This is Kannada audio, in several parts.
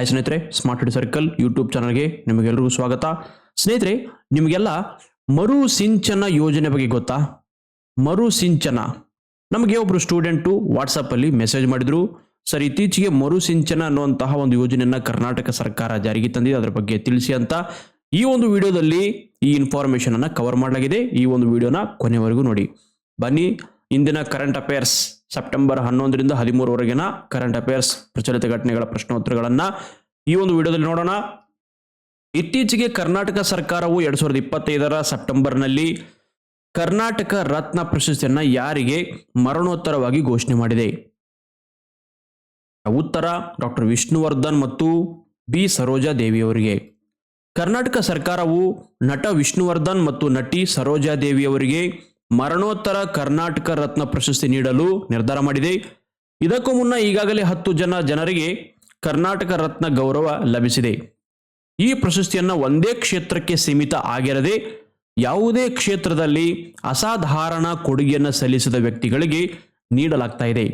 ಹಾಯ್ ಸ್ನೇಹಿತರೆ ಸ್ಮಾರ್ಟ್ ಸಿಟಿ ಸರ್ಕಲ್ ಯೂಟ್ಯೂಬ್ ಚಾನಲ್ಗೆ ನಿಮಗೆಲ್ಲರಿಗೂ ಸ್ವಾಗತ. ಸ್ನೇಹಿತರೆ, ನಿಮಗೆಲ್ಲ ಮರು ಸಿಂಚನ ಯೋಜನೆ ಬಗ್ಗೆ ಗೊತ್ತಾ? ಮರು ಸಿಂಚನ. ನಮಗೆ ಒಬ್ರು ಸ್ಟೂಡೆಂಟು ವಾಟ್ಸಪ್ಪಲ್ಲಿ ಮೆಸೇಜ್ ಮಾಡಿದ್ರು. ಸರ್, ಇತ್ತೀಚೆಗೆ ಮರು ಸಿಂಚನ ಅನ್ನುವಂತಹ ಒಂದು ಯೋಜನೆಯನ್ನ ಕರ್ನಾಟಕ ಸರ್ಕಾರ ಜಾರಿಗೆ ತಂದಿದೆ. ಅದರ ಬಗ್ಗೆ ತಿಳಿಸಿ ಅಂತ ಈ ಒಂದು ವಿಡಿಯೋದಲ್ಲಿ ಈ ಇನ್ಫಾರ್ಮೇಷನನ್ನು ಕವರ್ ಮಾಡಲಾಗಿದೆ. ಈ ಒಂದು ವಿಡಿಯೋನ ಕೊನೆವರೆಗೂ ನೋಡಿ. ಬನ್ನಿ, ಇಂದಿನ ಕರೆಂಟ್ ಅಫೇರ್ಸ್ ಸೆಪ್ಟೆಂಬರ್ ಹನ್ನೊಂದರಿಂದ ಹದಿಮೂರವರೆಗಿನ ಕರೆಂಟ್ ಅಫೇರ್ಸ್ ಪ್ರಚಲಿತ ಘಟನೆಗಳ ಪ್ರಶ್ನೋತ್ತರಗಳನ್ನು ಈ ಒಂದು ವಿಡಿಯೋದಲ್ಲಿ ನೋಡೋಣ. ಇತ್ತೀಚೆಗೆ ಕರ್ನಾಟಕ ಸರ್ಕಾರವು ಎರಡು ಸಾವಿರದ ಇಪ್ಪತ್ತೈದರ ಸೆಪ್ಟೆಂಬರ್ನಲ್ಲಿ ಕರ್ನಾಟಕ ರತ್ನ ಪ್ರಶಸ್ತಿಯನ್ನು ಯಾರಿಗೆ ಮರಣೋತ್ತರವಾಗಿ ಘೋಷಣೆ ಮಾಡಿದೆ? ಉತ್ತರ ಡಾಕ್ಟರ್ ವಿಷ್ಣುವರ್ಧನ್ ಮತ್ತು ಬಿ ಸರೋಜಾ ದೇವಿಯವರಿಗೆ. ಕರ್ನಾಟಕ ಸರ್ಕಾರವು ನಟ ವಿಷ್ಣುವರ್ಧನ್ ಮತ್ತು ನಟಿ ಸರೋಜಾ ದೇವಿಯವರಿಗೆ ಮರಣೋತ್ತರ ಕರ್ನಾಟಕ ರತ್ನ ಪ್ರಶಸ್ತಿ ನೀಡಲು ನಿರ್ಧಾರ ಮಾಡಿದೆ. ಇದಕ್ಕೂ ಮುನ್ನ ಈಗಾಗಲೇ ಹತ್ತು ಜನ ಜನರಿಗೆ ಕರ್ನಾಟಕ ರತ್ನ ಗೌರವ ಲಭಿಸಿದೆ. ಈ ಪ್ರಶಸ್ತಿಯನ್ನು ಒಂದೇ ಕ್ಷೇತ್ರಕ್ಕೆ ಸೀಮಿತ ಆಗಿರದೆ ಯಾವುದೇ ಕ್ಷೇತ್ರದಲ್ಲಿ ಅಸಾಧಾರಣ ಕೊಡುಗೆಯನ್ನು ಸಲ್ಲಿಸಿದ ವ್ಯಕ್ತಿಗಳಿಗೆ ನೀಡಲಾಗ್ತಾ ಇದೆ.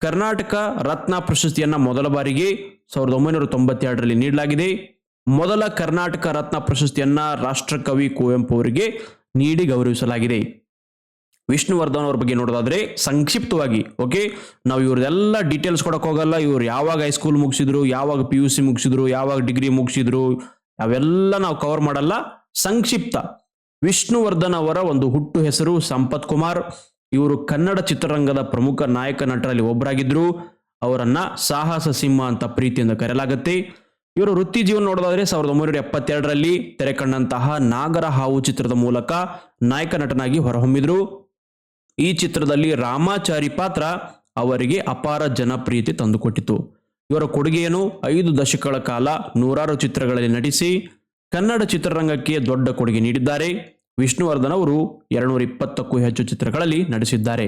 ಕರ್ನಾಟಕ ರತ್ನ ಪ್ರಶಸ್ತಿಯನ್ನು ಮೊದಲ ಬಾರಿಗೆ ಸಾವಿರದ ಒಂಬೈನೂರ ತೊಂಬತ್ತೆರಡರಲ್ಲಿ ನೀಡಲಾಗಿದೆ. ಮೊದಲ ಕರ್ನಾಟಕ ರತ್ನ ಪ್ರಶಸ್ತಿಯನ್ನು ರಾಷ್ಟ್ರಕವಿ ಕುವೆಂಪು ಅವರಿಗೆ ನೀಡಿ ಗೌರವಿಸಲಾಗಿದೆ. ವಿಷ್ಣುವರ್ಧನ್ ಅವ್ರ ಬಗ್ಗೆ ನೋಡೋದಾದ್ರೆ ಸಂಕ್ಷಿಪ್ತವಾಗಿ ಓಕೆ ನಾವು ಇವ್ರದೆಲ್ಲ ಡೀಟೇಲ್ಸ್ ಕೊಡಕ್ ಹೋಗಲ್ಲ. ಇವ್ರು ಯಾವಾಗ ಹೈಸ್ಕೂಲ್ ಮುಗಿಸಿದ್ರು, ಯಾವಾಗ ಪಿ ಯು ಸಿ ಮುಗಿಸಿದ್ರು, ಯಾವಾಗ ಡಿಗ್ರಿ ಮುಗಿಸಿದ್ರು, ಅವೆಲ್ಲ ನಾವು ಕವರ್ ಮಾಡಲ್ಲ. ಸಂಕ್ಷಿಪ್ತ. ವಿಷ್ಣುವರ್ಧನ್ ಅವರ ಒಂದು ಹುಟ್ಟು ಹೆಸರು ಸಂಪತ್ ಕುಮಾರ್. ಇವರು ಕನ್ನಡ ಚಿತ್ರರಂಗದ ಪ್ರಮುಖ ನಾಯಕ ನಟರಲ್ಲಿ ಒಬ್ಬರಾಗಿದ್ರು ಅವರನ್ನ ಸಾಹಸ ಸಿಂಹ ಅಂತ ಪ್ರೀತಿಯಿಂದ ಕರೆಯಲಾಗುತ್ತೆ. ಇವರು ವೃತ್ತಿ ಜೀವನ ನೋಡೋದಾದ್ರೆ ಸಾವಿರದ ಒಂಬೈನೂರ ಎಪ್ಪತ್ತೆರಡರಲ್ಲಿ ತೆರೆ ಕಂಡಂತಹ ನಾಗರ ಹಾವು ಚಿತ್ರದ ಮೂಲಕ ನಾಯಕ ನಟನಾಗಿ ಹೊರಹೊಮ್ಮಿದ್ರು. ಈ ಚಿತ್ರದಲ್ಲಿ ರಾಮಾಚಾರಿ ಪಾತ್ರ ಅವರಿಗೆ ಅಪಾರ ಜನಪ್ರಿಯತೆ ತಂದುಕೊಟ್ಟಿತು. ಇವರ ಕೊಡುಗೆಯನ್ನು ಐದು ದಶಕಗಳ ಕಾಲ ನೂರಾರು ಚಿತ್ರಗಳಲ್ಲಿ ನಟಿಸಿ, ಕನ್ನಡ ಚಿತ್ರರಂಗಕ್ಕೆ ದೊಡ್ಡ ಕೊಡುಗೆ ನೀಡಿದ್ದಾರೆ. ವಿಷ್ಣುವರ್ಧನ್ ಅವರು ಎರಡ್ನೂರ ಇಪ್ಪತ್ತಕ್ಕೂ ಹೆಚ್ಚು ಚಿತ್ರಗಳಲ್ಲಿ ನಟಿಸಿದ್ದಾರೆ.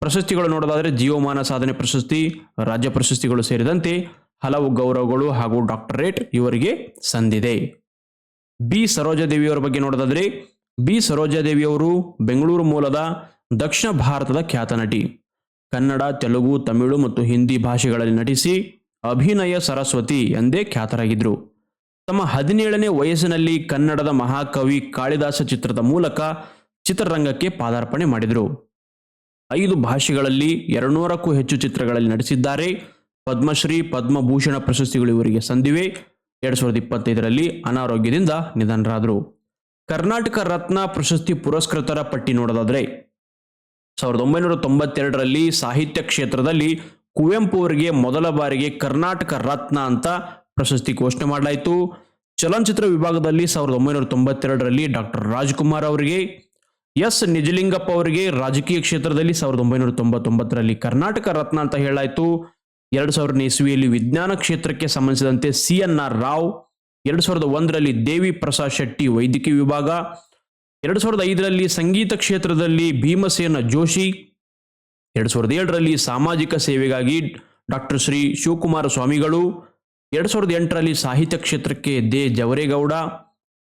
ಪ್ರಶಸ್ತಿಗಳು ನೋಡೋದಾದರೆ ಜೀವಮಾನ ಸಾಧನೆ ಪ್ರಶಸ್ತಿ, ರಾಜ್ಯ ಪ್ರಶಸ್ತಿಗಳು ಸೇರಿದಂತೆ ಹಲವು ಗೌರವಗಳು ಹಾಗೂ ಡಾಕ್ಟರೇಟ್ ಇವರಿಗೆ ಸಂದಿದೆ. ಬಿ. ಸರೋಜಾದೇವಿಯವರ ಬಗ್ಗೆ ನೋಡೋದಾದರೆ, ಬಿ. ಸರೋಜಾದೇವಿಯವರು ಬೆಂಗಳೂರು ಮೂಲದ ದಕ್ಷಿಣ ಭಾರತದ ಖ್ಯಾತ ನಟಿ. ಕನ್ನಡ, ತೆಲುಗು, ತಮಿಳು ಮತ್ತು ಹಿಂದಿ ಭಾಷೆಗಳಲ್ಲಿ ನಟಿಸಿ ಅಭಿನಯ ಸರಸ್ವತಿ ಎಂದೇ ಖ್ಯಾತರಾಗಿದ್ದರು ತಮ್ಮ ಹದಿನೇಳನೇ ವಯಸ್ಸಿನಲ್ಲಿ ಕನ್ನಡದ ಮಹಾಕವಿ ಕಾಳಿದಾಸ ಚಿತ್ರದ ಮೂಲಕ ಚಿತ್ರರಂಗಕ್ಕೆ ಪಾದಾರ್ಪಣೆ ಮಾಡಿದರು. ಐದು ಭಾಷೆಗಳಲ್ಲಿ ಎರಡುನೂರಕ್ಕೂ ಹೆಚ್ಚು ಚಿತ್ರಗಳಲ್ಲಿ ನಟಿಸಿದ್ದಾರೆ. ಪದ್ಮಶ್ರೀ, ಪದ್ಮಭೂಷಣ ಪ್ರಶಸ್ತಿಗಳು ಇವರಿಗೆ ಸಂದಿವೆ. ಎರಡ್ ಸಾವಿರದ ಇಪ್ಪತ್ತೈದರಲ್ಲಿ ಅನಾರೋಗ್ಯದಿಂದ ನಿಧನರಾದರು. ಕರ್ನಾಟಕ ರತ್ನ ಪ್ರಶಸ್ತಿ ಪುರಸ್ಕೃತರ ಪಟ್ಟಿ ನೋಡೋದಾದ್ರೆ ಸಾವಿರದ ಒಂಬೈನೂರ ತೊಂಬತ್ತೆರಡರಲ್ಲಿ ಸಾಹಿತ್ಯ ಕ್ಷೇತ್ರದಲ್ಲಿ ಕುವೆಂಪು ಅವರಿಗೆ ಮೊದಲ ಬಾರಿಗೆ ಕರ್ನಾಟಕ ರತ್ನ ಅಂತ ಪ್ರಶಸ್ತಿ ಘೋಷಣೆ ಮಾಡಲಾಯಿತು. ಚಲನಚಿತ್ರ ವಿಭಾಗದಲ್ಲಿ ಸಾವಿರದ ಒಂಬೈನೂರ ತೊಂಬತ್ತೆರಡರಲ್ಲಿ ಡಾಕ್ಟರ್ ರಾಜ್ಕುಮಾರ್ ಅವರಿಗೆ, ಎಸ್ ನಿಜಲಿಂಗಪ್ಪ ಅವರಿಗೆ ರಾಜಕೀಯ ಕ್ಷೇತ್ರದಲ್ಲಿ ಸಾವಿರದ ಒಂಬೈನೂರ ತೊಂಬತ್ತೊಂಬತ್ತರಲ್ಲಿ ಕರ್ನಾಟಕ ರತ್ನ ಅಂತ ಹೇಳಾಯಿತು ಎರಡು ಸಾವಿರದ ಇಸ್ವಿಯಲ್ಲಿ ವಿಜ್ಞಾನ ಕ್ಷೇತ್ರಕ್ಕೆ ಸಂಬಂಧಿಸಿದಂತೆ ಸಿ ಎನ್ ಆರ್ ರಾವ್, ಎರಡು ಸಾವಿರದ ಒಂದರಲ್ಲಿ ದೇವಿ ಪ್ರಸಾದ್ ಶೆಟ್ಟಿ ವೈದ್ಯಕೀಯ ವಿಭಾಗ ಎರಡು ಸಾವಿರದ ಐದರಲ್ಲಿ ಸಂಗೀತ ಕ್ಷೇತ್ರದಲ್ಲಿ ಭೀಮಸೇನ ಜೋಶಿ, ಎರಡು ಸಾವಿರದ ಏಳರಲ್ಲಿ ಸಾಮಾಜಿಕ ಸೇವೆಗಾಗಿ ಡಾಕ್ಟರ್ ಶ್ರೀ ಶಿವಕುಮಾರ ಸ್ವಾಮಿಗಳು, ಎರಡು ಸಾವಿರದ ಎಂಟರಲ್ಲಿ ಸಾಹಿತ್ಯ ಕ್ಷೇತ್ರಕ್ಕೆ ದೇ ಜವರೇಗೌಡ,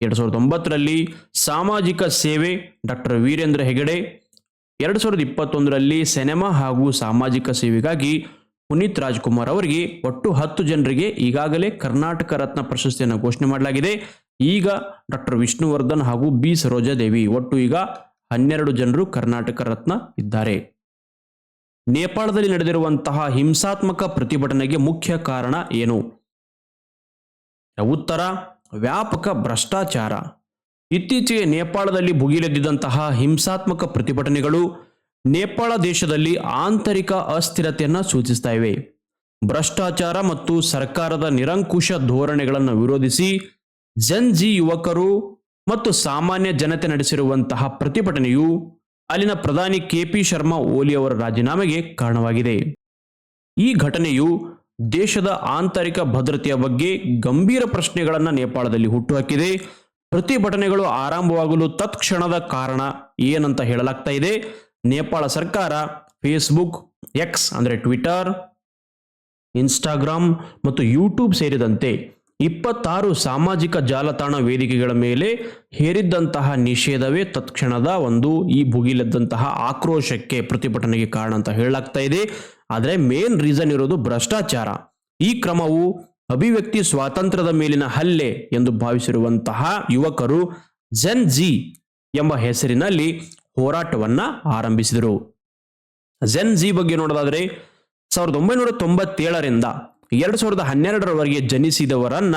ಎರಡು ಸಾವಿರದ ಒಂಬತ್ತರಲ್ಲಿ ಸಾಮಾಜಿಕ ಸೇವೆ ಡಾಕ್ಟರ್ ವೀರೇಂದ್ರ ಹೆಗಡೆ, ಎರಡು ಸಾವಿರದ ಇಪ್ಪತ್ತೊಂದರಲ್ಲಿ ಸಿನೆಮಾ ಹಾಗೂ ಸಾಮಾಜಿಕ ಸೇವೆಗಾಗಿ ಪುನೀತ್ ರಾಜ್ಕುಮಾರ್ ಅವರಿಗೆ ಒಟ್ಟು ಹತ್ತು ಜನರಿಗೆ ಈಗಾಗಲೇ ಕರ್ನಾಟಕ ರತ್ನ ಪ್ರಶಸ್ತಿಯನ್ನು ಘೋಷಣೆ ಮಾಡಲಾಗಿದೆ. ಈಗ ಡಾಕ್ಟರ್ ವಿಷ್ಣುವರ್ಧನ್ ಹಾಗೂ ಬಿ ಸರೋಜಾದೇವಿ. ಒಟ್ಟು ಈಗ ಹನ್ನೆರಡು ಜನರು ಕರ್ನಾಟಕ ರತ್ನ ಇದ್ದಾರೆ. ನೇಪಾಳದಲ್ಲಿ ನಡೆದಿರುವಂತಹ ಹಿಂಸಾತ್ಮಕ ಪ್ರತಿಭಟನೆಗೆ ಮುಖ್ಯ ಕಾರಣ ಏನು? ಉತ್ತರ, ವ್ಯಾಪಕ ಭ್ರಷ್ಟಾಚಾರ. ಇತ್ತೀಚೆಗೆ ನೇಪಾಳದಲ್ಲಿ ಭುಗಿಲೆದ್ದಿದ್ದಂತಹ ಹಿಂಸಾತ್ಮಕ ಪ್ರತಿಭಟನೆಗಳು ನೇಪಾಳ ದೇಶದಲ್ಲಿ ಆಂತರಿಕ ಅಸ್ಥಿರತೆಯನ್ನು ಸೂಚಿಸ್ತಾ ಭ್ರಷ್ಟಾಚಾರ ಮತ್ತು ಸರ್ಕಾರದ ನಿರಂಕುಶ ಧೋರಣೆಗಳನ್ನು ವಿರೋಧಿಸಿ ಜನ್ಜಿ ಯುವಕರು ಮತ್ತು ಸಾಮಾನ್ಯ ಜನತೆ ನಡೆಸಿರುವಂತಹ ಪ್ರತಿಭಟನೆಯು ಅಲ್ಲಿನ ಪ್ರಧಾನಿ ಕೆಪಿ ಶರ್ಮಾ ಓಲಿ ಅವರ ರಾಜೀನಾಮೆಗೆ ಕಾರಣವಾಗಿದೆ. ಈ ಘಟನೆಯು ದೇಶದ ಆಂತರಿಕ ಭದ್ರತೆಯ ಬಗ್ಗೆ ಗಂಭೀರ ಪ್ರಶ್ನೆಗಳನ್ನು ನೇಪಾಳದಲ್ಲಿ ಹುಟ್ಟುಹಾಕಿದೆ. ಪ್ರತಿಭಟನೆಗಳು ಆರಂಭವಾಗಲು ತತ್ಕ್ಷಣದ ಕಾರಣ ಏನಂತ ಹೇಳಲಾಗ್ತಾ ಇದೆ. ನೇಪಾಳ ಸರ್ಕಾರ ಫೇಸ್ಬುಕ್ ಎಕ್ಸ್ ಅಂದರೆ ಟ್ವಿಟರ್ ಇನ್ಸ್ಟಾಗ್ರಾಮ್ ಮತ್ತು ಯೂಟ್ಯೂಬ್ ಸೇರಿದಂತೆ ಇಪ್ಪತ್ತಾರು ಸಾಮಾಜಿಕ ಜಾಲತಾಣ ವೇದಿಕೆಗಳ ಮೇಲೆ ಹೇರಿದ್ದಂತಹ ನಿಷೇಧವೇ ತತ್ಕ್ಷಣದ ಒಂದು ಈ ಭುಗಿಲೆದ್ದಂತಹ ಆಕ್ರೋಶಕ್ಕೆ ಪ್ರತಿಭಟನೆಗೆ ಕಾರಣ ಅಂತ ಹೇಳಲಾಗ್ತಾ ಇದೆ. ಆದರೆ ಮೇನ್ ರೀಸನ್ ಇರೋದು ಭ್ರಷ್ಟಾಚಾರ. ಈ ಕ್ರಮವು ಅಭಿವ್ಯಕ್ತಿ ಸ್ವಾತಂತ್ರ್ಯದ ಮೇಲಿನ ಹಲ್ಲೆ ಎಂದು ಭಾವಿಸಿರುವಂತಹ ಯುವಕರು ಜನ್ ಜಿ ಎಂಬ ಹೆಸರಿನಲ್ಲಿ ಹೋರಾಟವನ್ನ ಆರಂಭಿಸಿದರು. ಜೆನ್ ಜಿ ಬಗ್ಗೆ ನೋಡೋದಾದ್ರೆ ಸಾವಿರದ ಒಂಬೈನೂರ ತೊಂಬತ್ತೇಳರಿಂದ ಎರಡು ಸಾವಿರದ ಹನ್ನೆರಡರವರೆಗೆ ಜನಿಸಿದವರನ್ನ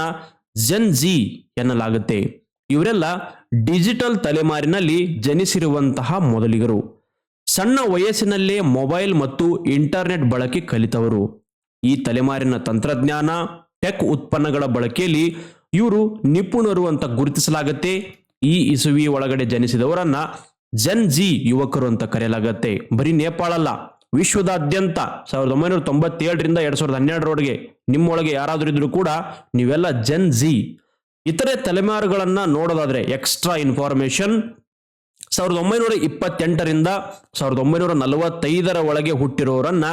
ಜೆನ್ ಜಿ ಎನ್ನಲಾಗುತ್ತೆ. ಇವರೆಲ್ಲ ಡಿಜಿಟಲ್ ತಲೆಮಾರಿನಲ್ಲಿ ಜನಿಸಿರುವಂತಹ ಮೊದಲಿಗರು. ಸಣ್ಣ ವಯಸ್ಸಿನಲ್ಲೇ ಮೊಬೈಲ್ ಮತ್ತು ಇಂಟರ್ನೆಟ್ ಬಳಕೆ ಕಲಿತವರು. ಈ ತಲೆಮಾರಿನ ತಂತ್ರಜ್ಞಾನ, ಟೆಕ್ ಉತ್ಪನ್ನಗಳ ಬಳಕೆಯಲ್ಲಿ ಇವರು ನಿಪುಣರು ಅಂತ ಗುರುತಿಸಲಾಗುತ್ತೆ. ಈ ಇಸುವಿ ಒಳಗಡೆ ಜನಿಸಿದವರನ್ನ ಜನ್ ಜಿ ಯುವಕರು ಅಂತ ಕರೆಯಲಾಗತ್ತೆ. ಬರೀ ನೇಪಾಳ ಅಲ್ಲ ವಿಶ್ವದಾದ್ಯಂತ ಸಾವಿರದ ಒಂಬೈನೂರ ತೊಂಬತ್ತೇಳರಿಂದ ಎರಡ್ ಸಾವಿರದ ಹನ್ನೆರಡರೊಳಗೆ ನಿಮ್ಮೊಳಗೆ ಯಾರಾದರೂ ಇದ್ರೂ ಕೂಡ ನೀವೆಲ್ಲ ಜೆನ್ ಜಿ ಇತರೆ ತಲೆಮಾರುಗಳನ್ನ ನೋಡೋದಾದ್ರೆ ಎಕ್ಸ್ಟ್ರಾ ಇನ್ಫಾರ್ಮೇಶನ್ ಸಾವಿರದ ಒಂಬೈನೂರ ಇಪ್ಪತ್ತೆಂಟರಿಂದ ಸಾವಿರದ ಒಂಬೈನೂರ ನಲವತ್ತೈದರ ಒಳಗೆ ಹುಟ್ಟಿರೋರನ್ನ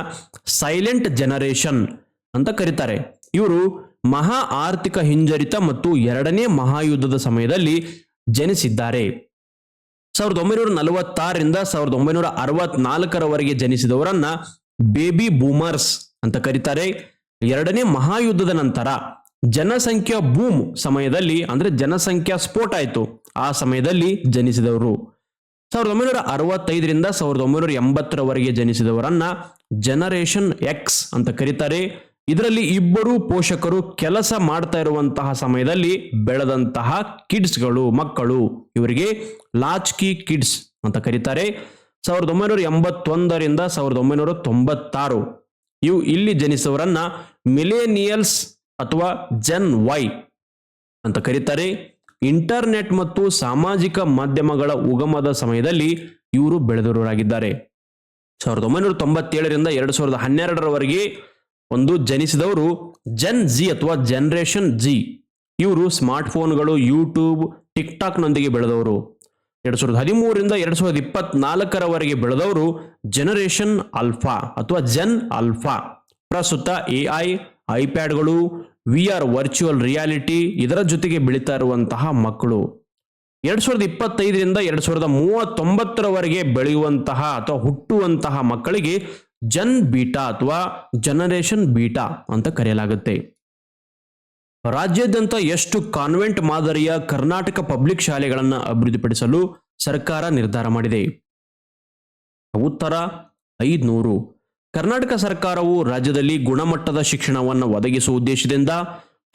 ಸೈಲೆಂಟ್ ಜನರೇಷನ್ ಅಂತ ಕರೀತಾರೆ. ಇವರು ಮಹಾ ಆರ್ಥಿಕ ಹಿಂಜರಿತ ಮತ್ತು ಎರಡನೇ ಮಹಾಯುದ್ಧದ ಸಮಯದಲ್ಲಿ ಜನಿಸಿದ್ದಾರೆ. ಸಾವಿರದ ಒಂಬೈನೂರ ನಲವತ್ತಾರರಿಂದ ಸಾವಿರದ ಒಂಬೈನೂರ ಅರವತ್ನಾಲ್ಕರವರೆಗೆ ಜನಿಸಿದವರನ್ನ ಬೇಬಿ ಬೂಮರ್ಸ್ ಅಂತ ಕರೀತಾರೆ. ಎರಡನೇ ಮಹಾಯುದ್ಧದ ನಂತರ ಜನಸಂಖ್ಯಾ ಬೂಮ್ ಸಮಯದಲ್ಲಿ, ಅಂದ್ರೆ ಜನಸಂಖ್ಯಾ ಸ್ಫೋಟ ಆಯಿತು. ಆ ಸಮಯದಲ್ಲಿ ಜನಿಸಿದವರು. ಸಾವಿರದ ಒಂಬೈನೂರ ಅರವತ್ತೈದರಿಂದ ಸಾವಿರದ ಒಂಬೈನೂರ ಎಂಬತ್ತರವರೆಗೆ ಜನಿಸಿದವರನ್ನ ಜನರೇಷನ್ ಎಕ್ಸ್ ಅಂತ ಕರೀತಾರೆ. ಇದರಲ್ಲಿ ಇಬ್ಬರು ಪೋಷಕರು ಕೆಲಸ ಮಾಡ್ತಾ ಇರುವಂತಹ ಸಮಯದಲ್ಲಿ ಬೆಳೆದಂತಹ ಕಿಡ್ಸ್ಗಳು, ಮಕ್ಕಳು. ಇವರಿಗೆ ಲಾಚ್ಕಿ ಕಿಡ್ಸ್ ಅಂತ ಕರೀತಾರೆ. ಸಾವಿರದ ಒಂಬೈನೂರ ಎಂಬತ್ತೊಂದರಿಂದ ಸಾವಿರದ ಒಂಬೈನೂರ ತೊಂಬತ್ತಾರು. ಇವು ಇಲ್ಲಿ ಜನಿಸಿದವರನ್ನ ಮಿಲೇನಿಯಲ್ಸ್ ಅಥವಾ ಜನ್ ವೈ ಅಂತ ಕರೀತಾರೆ. ಇಂಟರ್ನೆಟ್ ಮತ್ತು ಸಾಮಾಜಿಕ ಮಾಧ್ಯಮಗಳ ಉಗಮದ ಸಮಯದಲ್ಲಿ ಇವರು ಬೆಳೆದವರಾಗಿದ್ದಾರೆ. ಸಾವಿರದ ಒಂಬೈನೂರ ತೊಂಬತ್ತೇಳರಿಂದ ಎರಡು ಸಾವಿರದ ಹನ್ನೆರಡರವರೆಗೆ ಒಂದು ಜನಿಸಿದವರು ಜನ್ ಜಿ ಅಥವಾ ಜನರೇಷನ್ ಜಿ ಇವರು ಸ್ಮಾರ್ಟ್ ಫೋನ್ಗಳು ಯೂಟ್ಯೂಬ್ ಟಿಕ್ ಟಾಕ್ನೊಂದಿಗೆ ಬೆಳೆದವರು. ಎರಡು ಸಾವಿರದ ಹದಿಮೂರರಿಂದ ಎರಡು ಸಾವಿರದ ಇಪ್ಪತ್ನಾಲ್ಕರವರೆಗೆ ಬೆಳೆದವರು ಜನರೇಷನ್ ಅಲ್ಫಾ ಅಥವಾ ಜನ್ ಅಲ್ಫಾ ಪ್ರಸ್ತುತ ಎ ಐ ಐಪ್ಯಾಡ್ಗಳು ವಿ ಆರ್ ವರ್ಚುವಲ್ ರಿಯಾಲಿಟಿ ಇದರ ಜೊತೆಗೆ ಬೆಳೀತಾ ಇರುವಂತಹ ಮಕ್ಕಳು. ಎರಡು ಸಾವಿರದ ಇಪ್ಪತ್ತೈದರಿಂದ ಎರಡು ಸಾವಿರದ ಮೂವತ್ತೊಂಬತ್ತರವರೆಗೆ ಬೆಳೆಯುವಂತಹ ಅಥವಾ ಹುಟ್ಟುವಂತಹ ಮಕ್ಕಳಿಗೆ ಜನ್ ಬೀಟಾ ಅಥವಾ ಜನರೇಷನ್ ಬೀಟಾ ಅಂತ ಕರೆಯಲಾಗುತ್ತೆ. ರಾಜ್ಯಾದ್ಯಂತ ಎಷ್ಟು ಕಾನ್ವೆಂಟ್ ಮಾದರಿಯ ಕರ್ನಾಟಕ ಪಬ್ಲಿಕ್ ಶಾಲೆಗಳನ್ನು ಅಭಿವೃದ್ಧಿಪಡಿಸಲು ಸರ್ಕಾರ ನಿರ್ಧಾರ ಮಾಡಿದೆ. ಉತ್ತರ, ಐದ್ನೂರು. ಕರ್ನಾಟಕ ಸರ್ಕಾರವು ರಾಜ್ಯದಲ್ಲಿ ಗುಣಮಟ್ಟದ ಶಿಕ್ಷಣವನ್ನು ಒದಗಿಸುವ ಉದ್ದೇಶದಿಂದ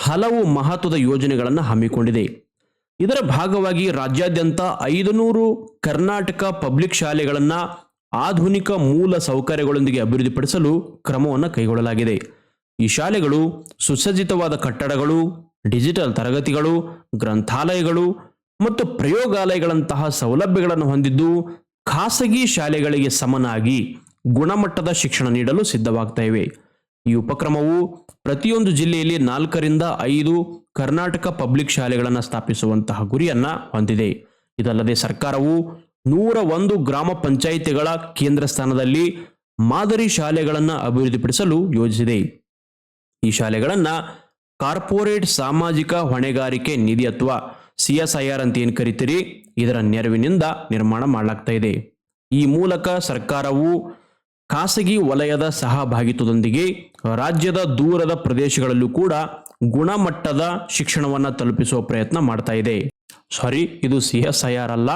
ಹಲವು ಮಹತ್ವದ ಯೋಜನೆಗಳನ್ನು ಹಮ್ಮಿಕೊಂಡಿದೆ. ಇದರ ಭಾಗವಾಗಿ ರಾಜ್ಯಾದ್ಯಂತ ಐದುನೂರು ಕರ್ನಾಟಕ ಪಬ್ಲಿಕ್ ಶಾಲೆಗಳನ್ನು ಆಧುನಿಕ ಮೂಲ ಸೌಕರ್ಯಗಳೊಂದಿಗೆ ಅಭಿವೃದ್ಧಿಪಡಿಸಲು ಕ್ರಮವನ್ನು ಕೈಗೊಳ್ಳಲಾಗಿದೆ. ಈ ಶಾಲೆಗಳು ಸುಸಜ್ಜಿತವಾದ ಕಟ್ಟಡಗಳು, ಡಿಜಿಟಲ್ ತರಗತಿಗಳು, ಗ್ರಂಥಾಲಯಗಳು ಮತ್ತು ಪ್ರಯೋಗಾಲಯಗಳಂತಹ ಸೌಲಭ್ಯಗಳನ್ನು ಹೊಂದಿದ್ದು ಖಾಸಗಿ ಶಾಲೆಗಳಿಗೆ ಸಮನಾಗಿ ಗುಣಮಟ್ಟದ ಶಿಕ್ಷಣ ನೀಡಲು ಸಿದ್ಧವಾಗ್ತಾ ಈ ಉಪಕ್ರಮವು ಪ್ರತಿಯೊಂದು ಜಿಲ್ಲೆಯಲ್ಲಿ ನಾಲ್ಕರಿಂದ ಐದು ಕರ್ನಾಟಕ ಪಬ್ಲಿಕ್ ಶಾಲೆಗಳನ್ನು ಸ್ಥಾಪಿಸುವಂತಹ ಗುರಿಯನ್ನ ಹೊಂದಿದೆ. ಇದಲ್ಲದೆ ಸರ್ಕಾರವು ನೂರ ಒಂದು ಗ್ರಾಮ ಪಂಚಾಯಿತಿಗಳ ಕೇಂದ್ರ ಸ್ಥಾನದಲ್ಲಿ ಮಾದರಿ ಶಾಲೆಗಳನ್ನು ಅಭಿವೃದ್ಧಿಪಡಿಸಲು ಯೋಜಿಸಿದೆ. ಈ ಶಾಲೆಗಳನ್ನು ಕಾರ್ಪೊರೇಟ್ ಸಾಮಾಜಿಕ ಹೊಣೆಗಾರಿಕೆ ನಿಧಿ ಅಥವಾ ಸಿಎಸ್ಐಆರ್ ಅಂತ ಏನು ಕರಿತೀರಿ? ಇದರ ನೆರವಿನಿಂದ ನಿರ್ಮಾಣ ಮಾಡಲಾಗ್ತಾ ಇದೆ. ಈ ಮೂಲಕ ಸರ್ಕಾರವು ಖಾಸಗಿ ವಲಯದ ಸಹಭಾಗಿತ್ವದೊಂದಿಗೆ ರಾಜ್ಯದ ದೂರದ ಪ್ರದೇಶಗಳಲ್ಲೂ ಕೂಡ ಗುಣಮಟ್ಟದ ಶಿಕ್ಷಣವನ್ನು ತಲುಪಿಸುವ ಪ್ರಯತ್ನ ಮಾಡ್ತಾ ಇದೆ. ಸಾರಿ, ಇದು ಸಿ ಎಸ್ ಐ ಆರ್ ಅಲ್ಲ.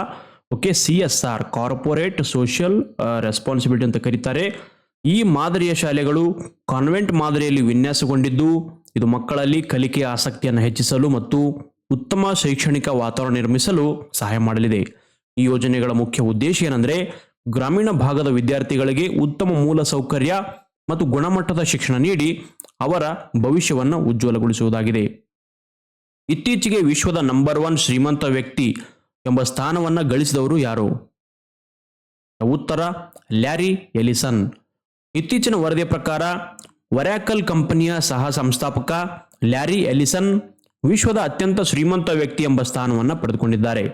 Okay C S R corporate social responsibility ಅಂತ ಕರೀತಾರೆ. ಈ ಮಾದರಿಯ ಶಾಲೆಗಳು ಕಾನ್ವೆಂಟ್ ಮಾದರಿಯಲ್ಲಿ ವಿನ್ಯಾಸಗೊಂಡಿದ್ದು, ಇದು ಮಕ್ಕಳಲ್ಲಿ ಕಲಿಕೆ ಆಸಕ್ತಿಯನ್ನು ಹೆಚ್ಚಿಸಲು ಮತ್ತು ಉತ್ತಮ ಶೈಕ್ಷಣಿಕ ವಾತಾವರಣ ನಿರ್ಮಿಸಲು ಸಹಾಯ ಮಾಡಲಿದೆ. ಈ ಯೋಜನೆಗಳ ಮುಖ್ಯ ಉದ್ದೇಶ ಏನಂದ್ರೆ, ಗ್ರಾಮೀಣ ಭಾಗದ ವಿದ್ಯಾರ್ಥಿಗಳಿಗೆ ಉತ್ತಮ ಮೂಲ ಸೌಕರ್ಯ ಮತ್ತು ಗುಣಮಟ್ಟದ ಶಿಕ್ಷಣ ನೀಡಿ ಅವರ ಭವಿಷ್ಯವನ್ನು ಉಜ್ವಲಗೊಳಿಸುವುದಾಗಿದೆ. ಇತ್ತೀಚೆಗೆ ವಿಶ್ವದ ನಂಬರ್ ಒನ್ ಶ್ರೀಮಂತ ವ್ಯಕ್ತಿ ಎಂಬ ಸ್ಥಾನವನ್ನು ಗಳಿಸಿದವರು ಯಾರು? ಉತ್ತರ, ಲ್ಯಾರಿ ಎಲಿಸನ್. ಇತ್ತೀಚಿನ ವರದಿಯ ಪ್ರಕಾರ ವರ್ಯಾಕಲ್ ಕಂಪನಿಯ ಸಹ ಸಂಸ್ಥಾಪಕ ಲ್ಯಾರಿ ಎಲಿಸನ್ ವಿಶ್ವದ ಅತ್ಯಂತ ಶ್ರೀಮಂತ ವ್ಯಕ್ತಿ ಎಂಬ ಸ್ಥಾನವನ್ನು ಪಡೆದುಕೊಂಡಿದ್ದಾರೆ.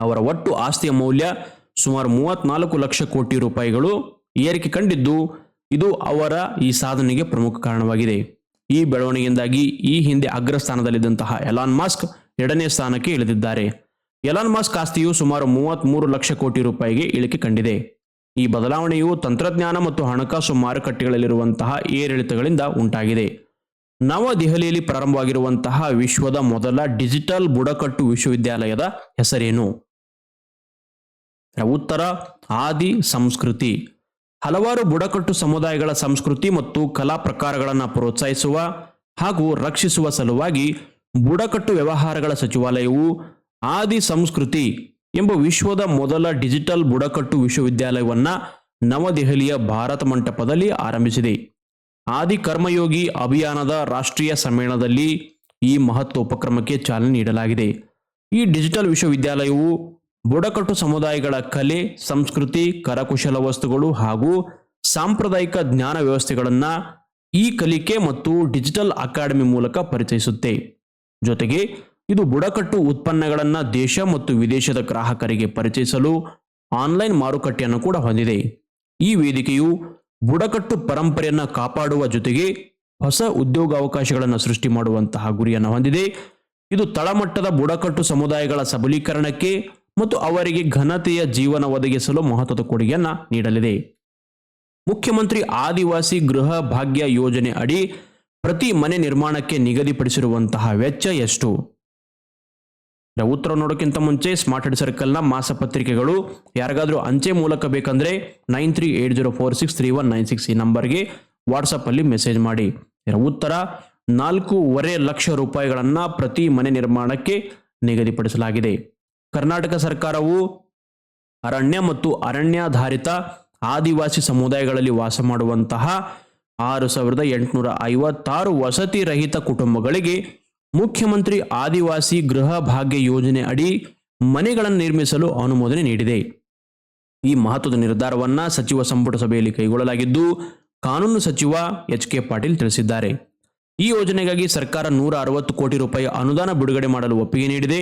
ಅವರ ಒಟ್ಟು ಆಸ್ತಿಯ ಮೌಲ್ಯ ಸುಮಾರು ಮೂವತ್ನಾಲ್ಕು ಲಕ್ಷ ಕೋಟಿ ರೂಪಾಯಿಗಳು. ಏರಿಕೆ ಕಂಡಿದ್ದು, ಇದು ಅವರ ಈ ಸಾಧನೆಗೆ ಪ್ರಮುಖ ಕಾರಣವಾಗಿದೆ. ಈ ಬೆಳವಣಿಗೆಯಿಂದಾಗಿ ಈ ಹಿಂದೆ ಅಗ್ರಸ್ಥಾನದಲ್ಲಿದ್ದಂತಹ ಎಲಾನ್ ಮಾಸ್ಕ್ ಎರಡನೇ ಸ್ಥಾನಕ್ಕೆ ಇಳಿದಿದ್ದಾರೆ. ಎಲಾನ್ ಮಸ್ಕ್ ಆಸ್ತಿಯು ಸುಮಾರು ಮೂವತ್ತ್ಮೂರು ಲಕ್ಷ ಕೋಟಿ ರೂಪಾಯಿಗೆ ಇಳಿಕೆ ಕಂಡಿದೆ. ಈ ಬದಲಾವಣೆಯು ತಂತ್ರಜ್ಞಾನ ಮತ್ತು ಹಣಕಾಸು ಮಾರುಕಟ್ಟೆಗಳಲ್ಲಿರುವಂತಹ ಏರಿಳಿತಗಳಿಂದ ಉಂಟಾಗಿದೆ. ನವದೆಹಲಿಯಲ್ಲಿ ಪ್ರಾರಂಭವಾಗಿರುವಂತಹ ವಿಶ್ವದ ಮೊದಲ ಡಿಜಿಟಲ್ ಬುಡಕಟ್ಟು ವಿಶ್ವವಿದ್ಯಾಲಯದ ಹೆಸರೇನು? ಉತ್ತರ, ಆದಿ ಸಂಸ್ಕೃತಿ. ಹಲವಾರು ಬುಡಕಟ್ಟು ಸಮುದಾಯಗಳ ಸಂಸ್ಕೃತಿ ಮತ್ತು ಕಲಾ ಪ್ರಕಾರಗಳನ್ನು ಪ್ರೋತ್ಸಾಹಿಸುವ ಹಾಗೂ ರಕ್ಷಿಸುವ ಸಲುವಾಗಿ ಬುಡಕಟ್ಟು ವ್ಯವಹಾರಗಳ ಸಚಿವಾಲಯವು ಆದಿ ಸಂಸ್ಕೃತಿ ಎಂಬ ವಿಶ್ವದ ಮೊದಲ ಡಿಜಿಟಲ್ ಬುಡಕಟ್ಟು ವಿಶ್ವವಿದ್ಯಾಲಯವನ್ನ ನವದೆಹಲಿಯ ಭಾರತ ಮಂಟಪದಲ್ಲಿ ಆರಂಭಿಸಿದೆ. ಆದಿ ಕರ್ಮಯೋಗಿ ಅಭಿಯಾನದ ರಾಷ್ಟ್ರೀಯ ಸಮ್ಮೇಳನದಲ್ಲಿ ಈ ಮಹತ್ವ ಉಪಕ್ರಮಕ್ಕೆ ಚಾಲನೆ ನೀಡಲಾಗಿದೆ. ಈ ಡಿಜಿಟಲ್ ವಿಶ್ವವಿದ್ಯಾಲಯವು ಬುಡಕಟ್ಟು ಸಮುದಾಯಗಳ ಕಲೆ, ಸಂಸ್ಕೃತಿ, ಕರಕುಶಲ ವಸ್ತುಗಳು ಹಾಗೂ ಸಾಂಪ್ರದಾಯಿಕ ಜ್ಞಾನ ವ್ಯವಸ್ಥೆಗಳನ್ನು ಈ ಕಲಿಕೆ ಮತ್ತು ಡಿಜಿಟಲ್ ಅಕಾಡೆಮಿ ಮೂಲಕ ಪರಿಚಯಿಸುತ್ತೆ. ಜೊತೆಗೆ ಇದು ಬುಡಕಟ್ಟು ಉತ್ಪನ್ನಗಳನ್ನು ದೇಶ ಮತ್ತು ವಿದೇಶದ ಗ್ರಾಹಕರಿಗೆ ಪರಿಚಯಿಸಲು ಆನ್ಲೈನ್ ಮಾರುಕಟ್ಟೆಯನ್ನು ಕೂಡ ಹೊಂದಿದೆ. ಈ ವೇದಿಕೆಯು ಬುಡಕಟ್ಟು ಪರಂಪರೆಯನ್ನು ಕಾಪಾಡುವ ಜೊತೆಗೆ ಹೊಸ ಉದ್ಯೋಗಾವಕಾಶಗಳನ್ನು ಸೃಷ್ಟಿ ಮಾಡುವಂತಹ ಗುರಿಯನ್ನು ಹೊಂದಿದೆ. ಇದು ತಳಮಟ್ಟದ ಬುಡಕಟ್ಟು ಸಮುದಾಯಗಳ ಸಬಲೀಕರಣಕ್ಕೆ ಮತ್ತು ಅವರಿಗೆ ಘನತೆಯ ಜೀವನ ಒದಗಿಸಲು ಮಹತ್ವದ ಕೊಡುಗೆಯನ್ನು ನೀಡಲಿದೆ. ಮುಖ್ಯಮಂತ್ರಿ ಆದಿವಾಸಿ ಗೃಹ ಭಾಗ್ಯ ಯೋಜನೆ ಅಡಿ ಪ್ರತಿ ಮನೆ ನಿರ್ಮಾಣಕ್ಕೆ ನಿಗದಿಪಡಿಸಿರುವಂತಹ ವೆಚ್ಚ ಎಷ್ಟು? ಇದರ ಉತ್ತರ ನೋಡೋಕ್ಕಿಂತ ಮುಂಚೆ ಸ್ಮಾರ್ಟ್ ಹೆಡ್ ಸರ್ಕಲ್ನ ಮಾಸಪತ್ರಿಕೆಗಳು ಯಾರಿಗಾದರೂ ಅಂಚೆ ಮೂಲಕ ಬೇಕಂದ್ರೆ nine three eight zero four six three one nine six ಈ ನಂಬರ್ಗೆ ವಾಟ್ಸಪ್ಪಲ್ಲಿ ಮೆಸೇಜ್ ಮಾಡಿ. ಇದರ ಉತ್ತರ, ನಾಲ್ಕೂವರೆ ಲಕ್ಷ ರೂಪಾಯಿಗಳನ್ನು ಪ್ರತಿ ಮನೆ ನಿರ್ಮಾಣಕ್ಕೆ ನಿಗದಿಪಡಿಸಲಾಗಿದೆ. ಕರ್ನಾಟಕ ಸರ್ಕಾರವು ಅರಣ್ಯ ಮತ್ತು ಅರಣ್ಯಾಧಾರಿತ ಆದಿವಾಸಿ ಸಮುದಾಯಗಳಲ್ಲಿ ವಾಸ ಮಾಡುವಂತಹ ಆರು ಸಾವಿರದ ಎಂಟುನೂರ ಐವತ್ತಾರು ವಸತಿ ರಹಿತ ಕುಟುಂಬಗಳಿಗೆ ಮುಖ್ಯಮಂತ್ರಿ ಆದಿವಾಸಿ ಗೃಹ ಭಾಗ್ಯ ಯೋಜನೆ ಅಡಿ ಮನೆಗಳನ್ನು ನಿರ್ಮಿಸಲು ಅನುಮೋದನೆ ನೀಡಿದೆ. ಈ ಮಹತ್ವದ ನಿರ್ಧಾರವನ್ನ ಸಚಿವ ಸಂಪುಟ ಸಭೆಯಲ್ಲಿ ಕೈಗೊಳ್ಳಲಾಗಿದ್ದು, ಕಾನೂನು ಸಚಿವ ಎಚ್ ಕೆ ಪಾಟೀಲ್ ತಿಳಿಸಿದ್ದಾರೆ. ಈ ಯೋಜನೆಗಾಗಿ ಸರ್ಕಾರ ನೂರ ಅರವತ್ತು ಕೋಟಿ ರೂಪಾಯಿ ಅನುದಾನ ಬಿಡುಗಡೆ ಮಾಡಲು ಒಪ್ಪಿಗೆ ನೀಡಿದೆ.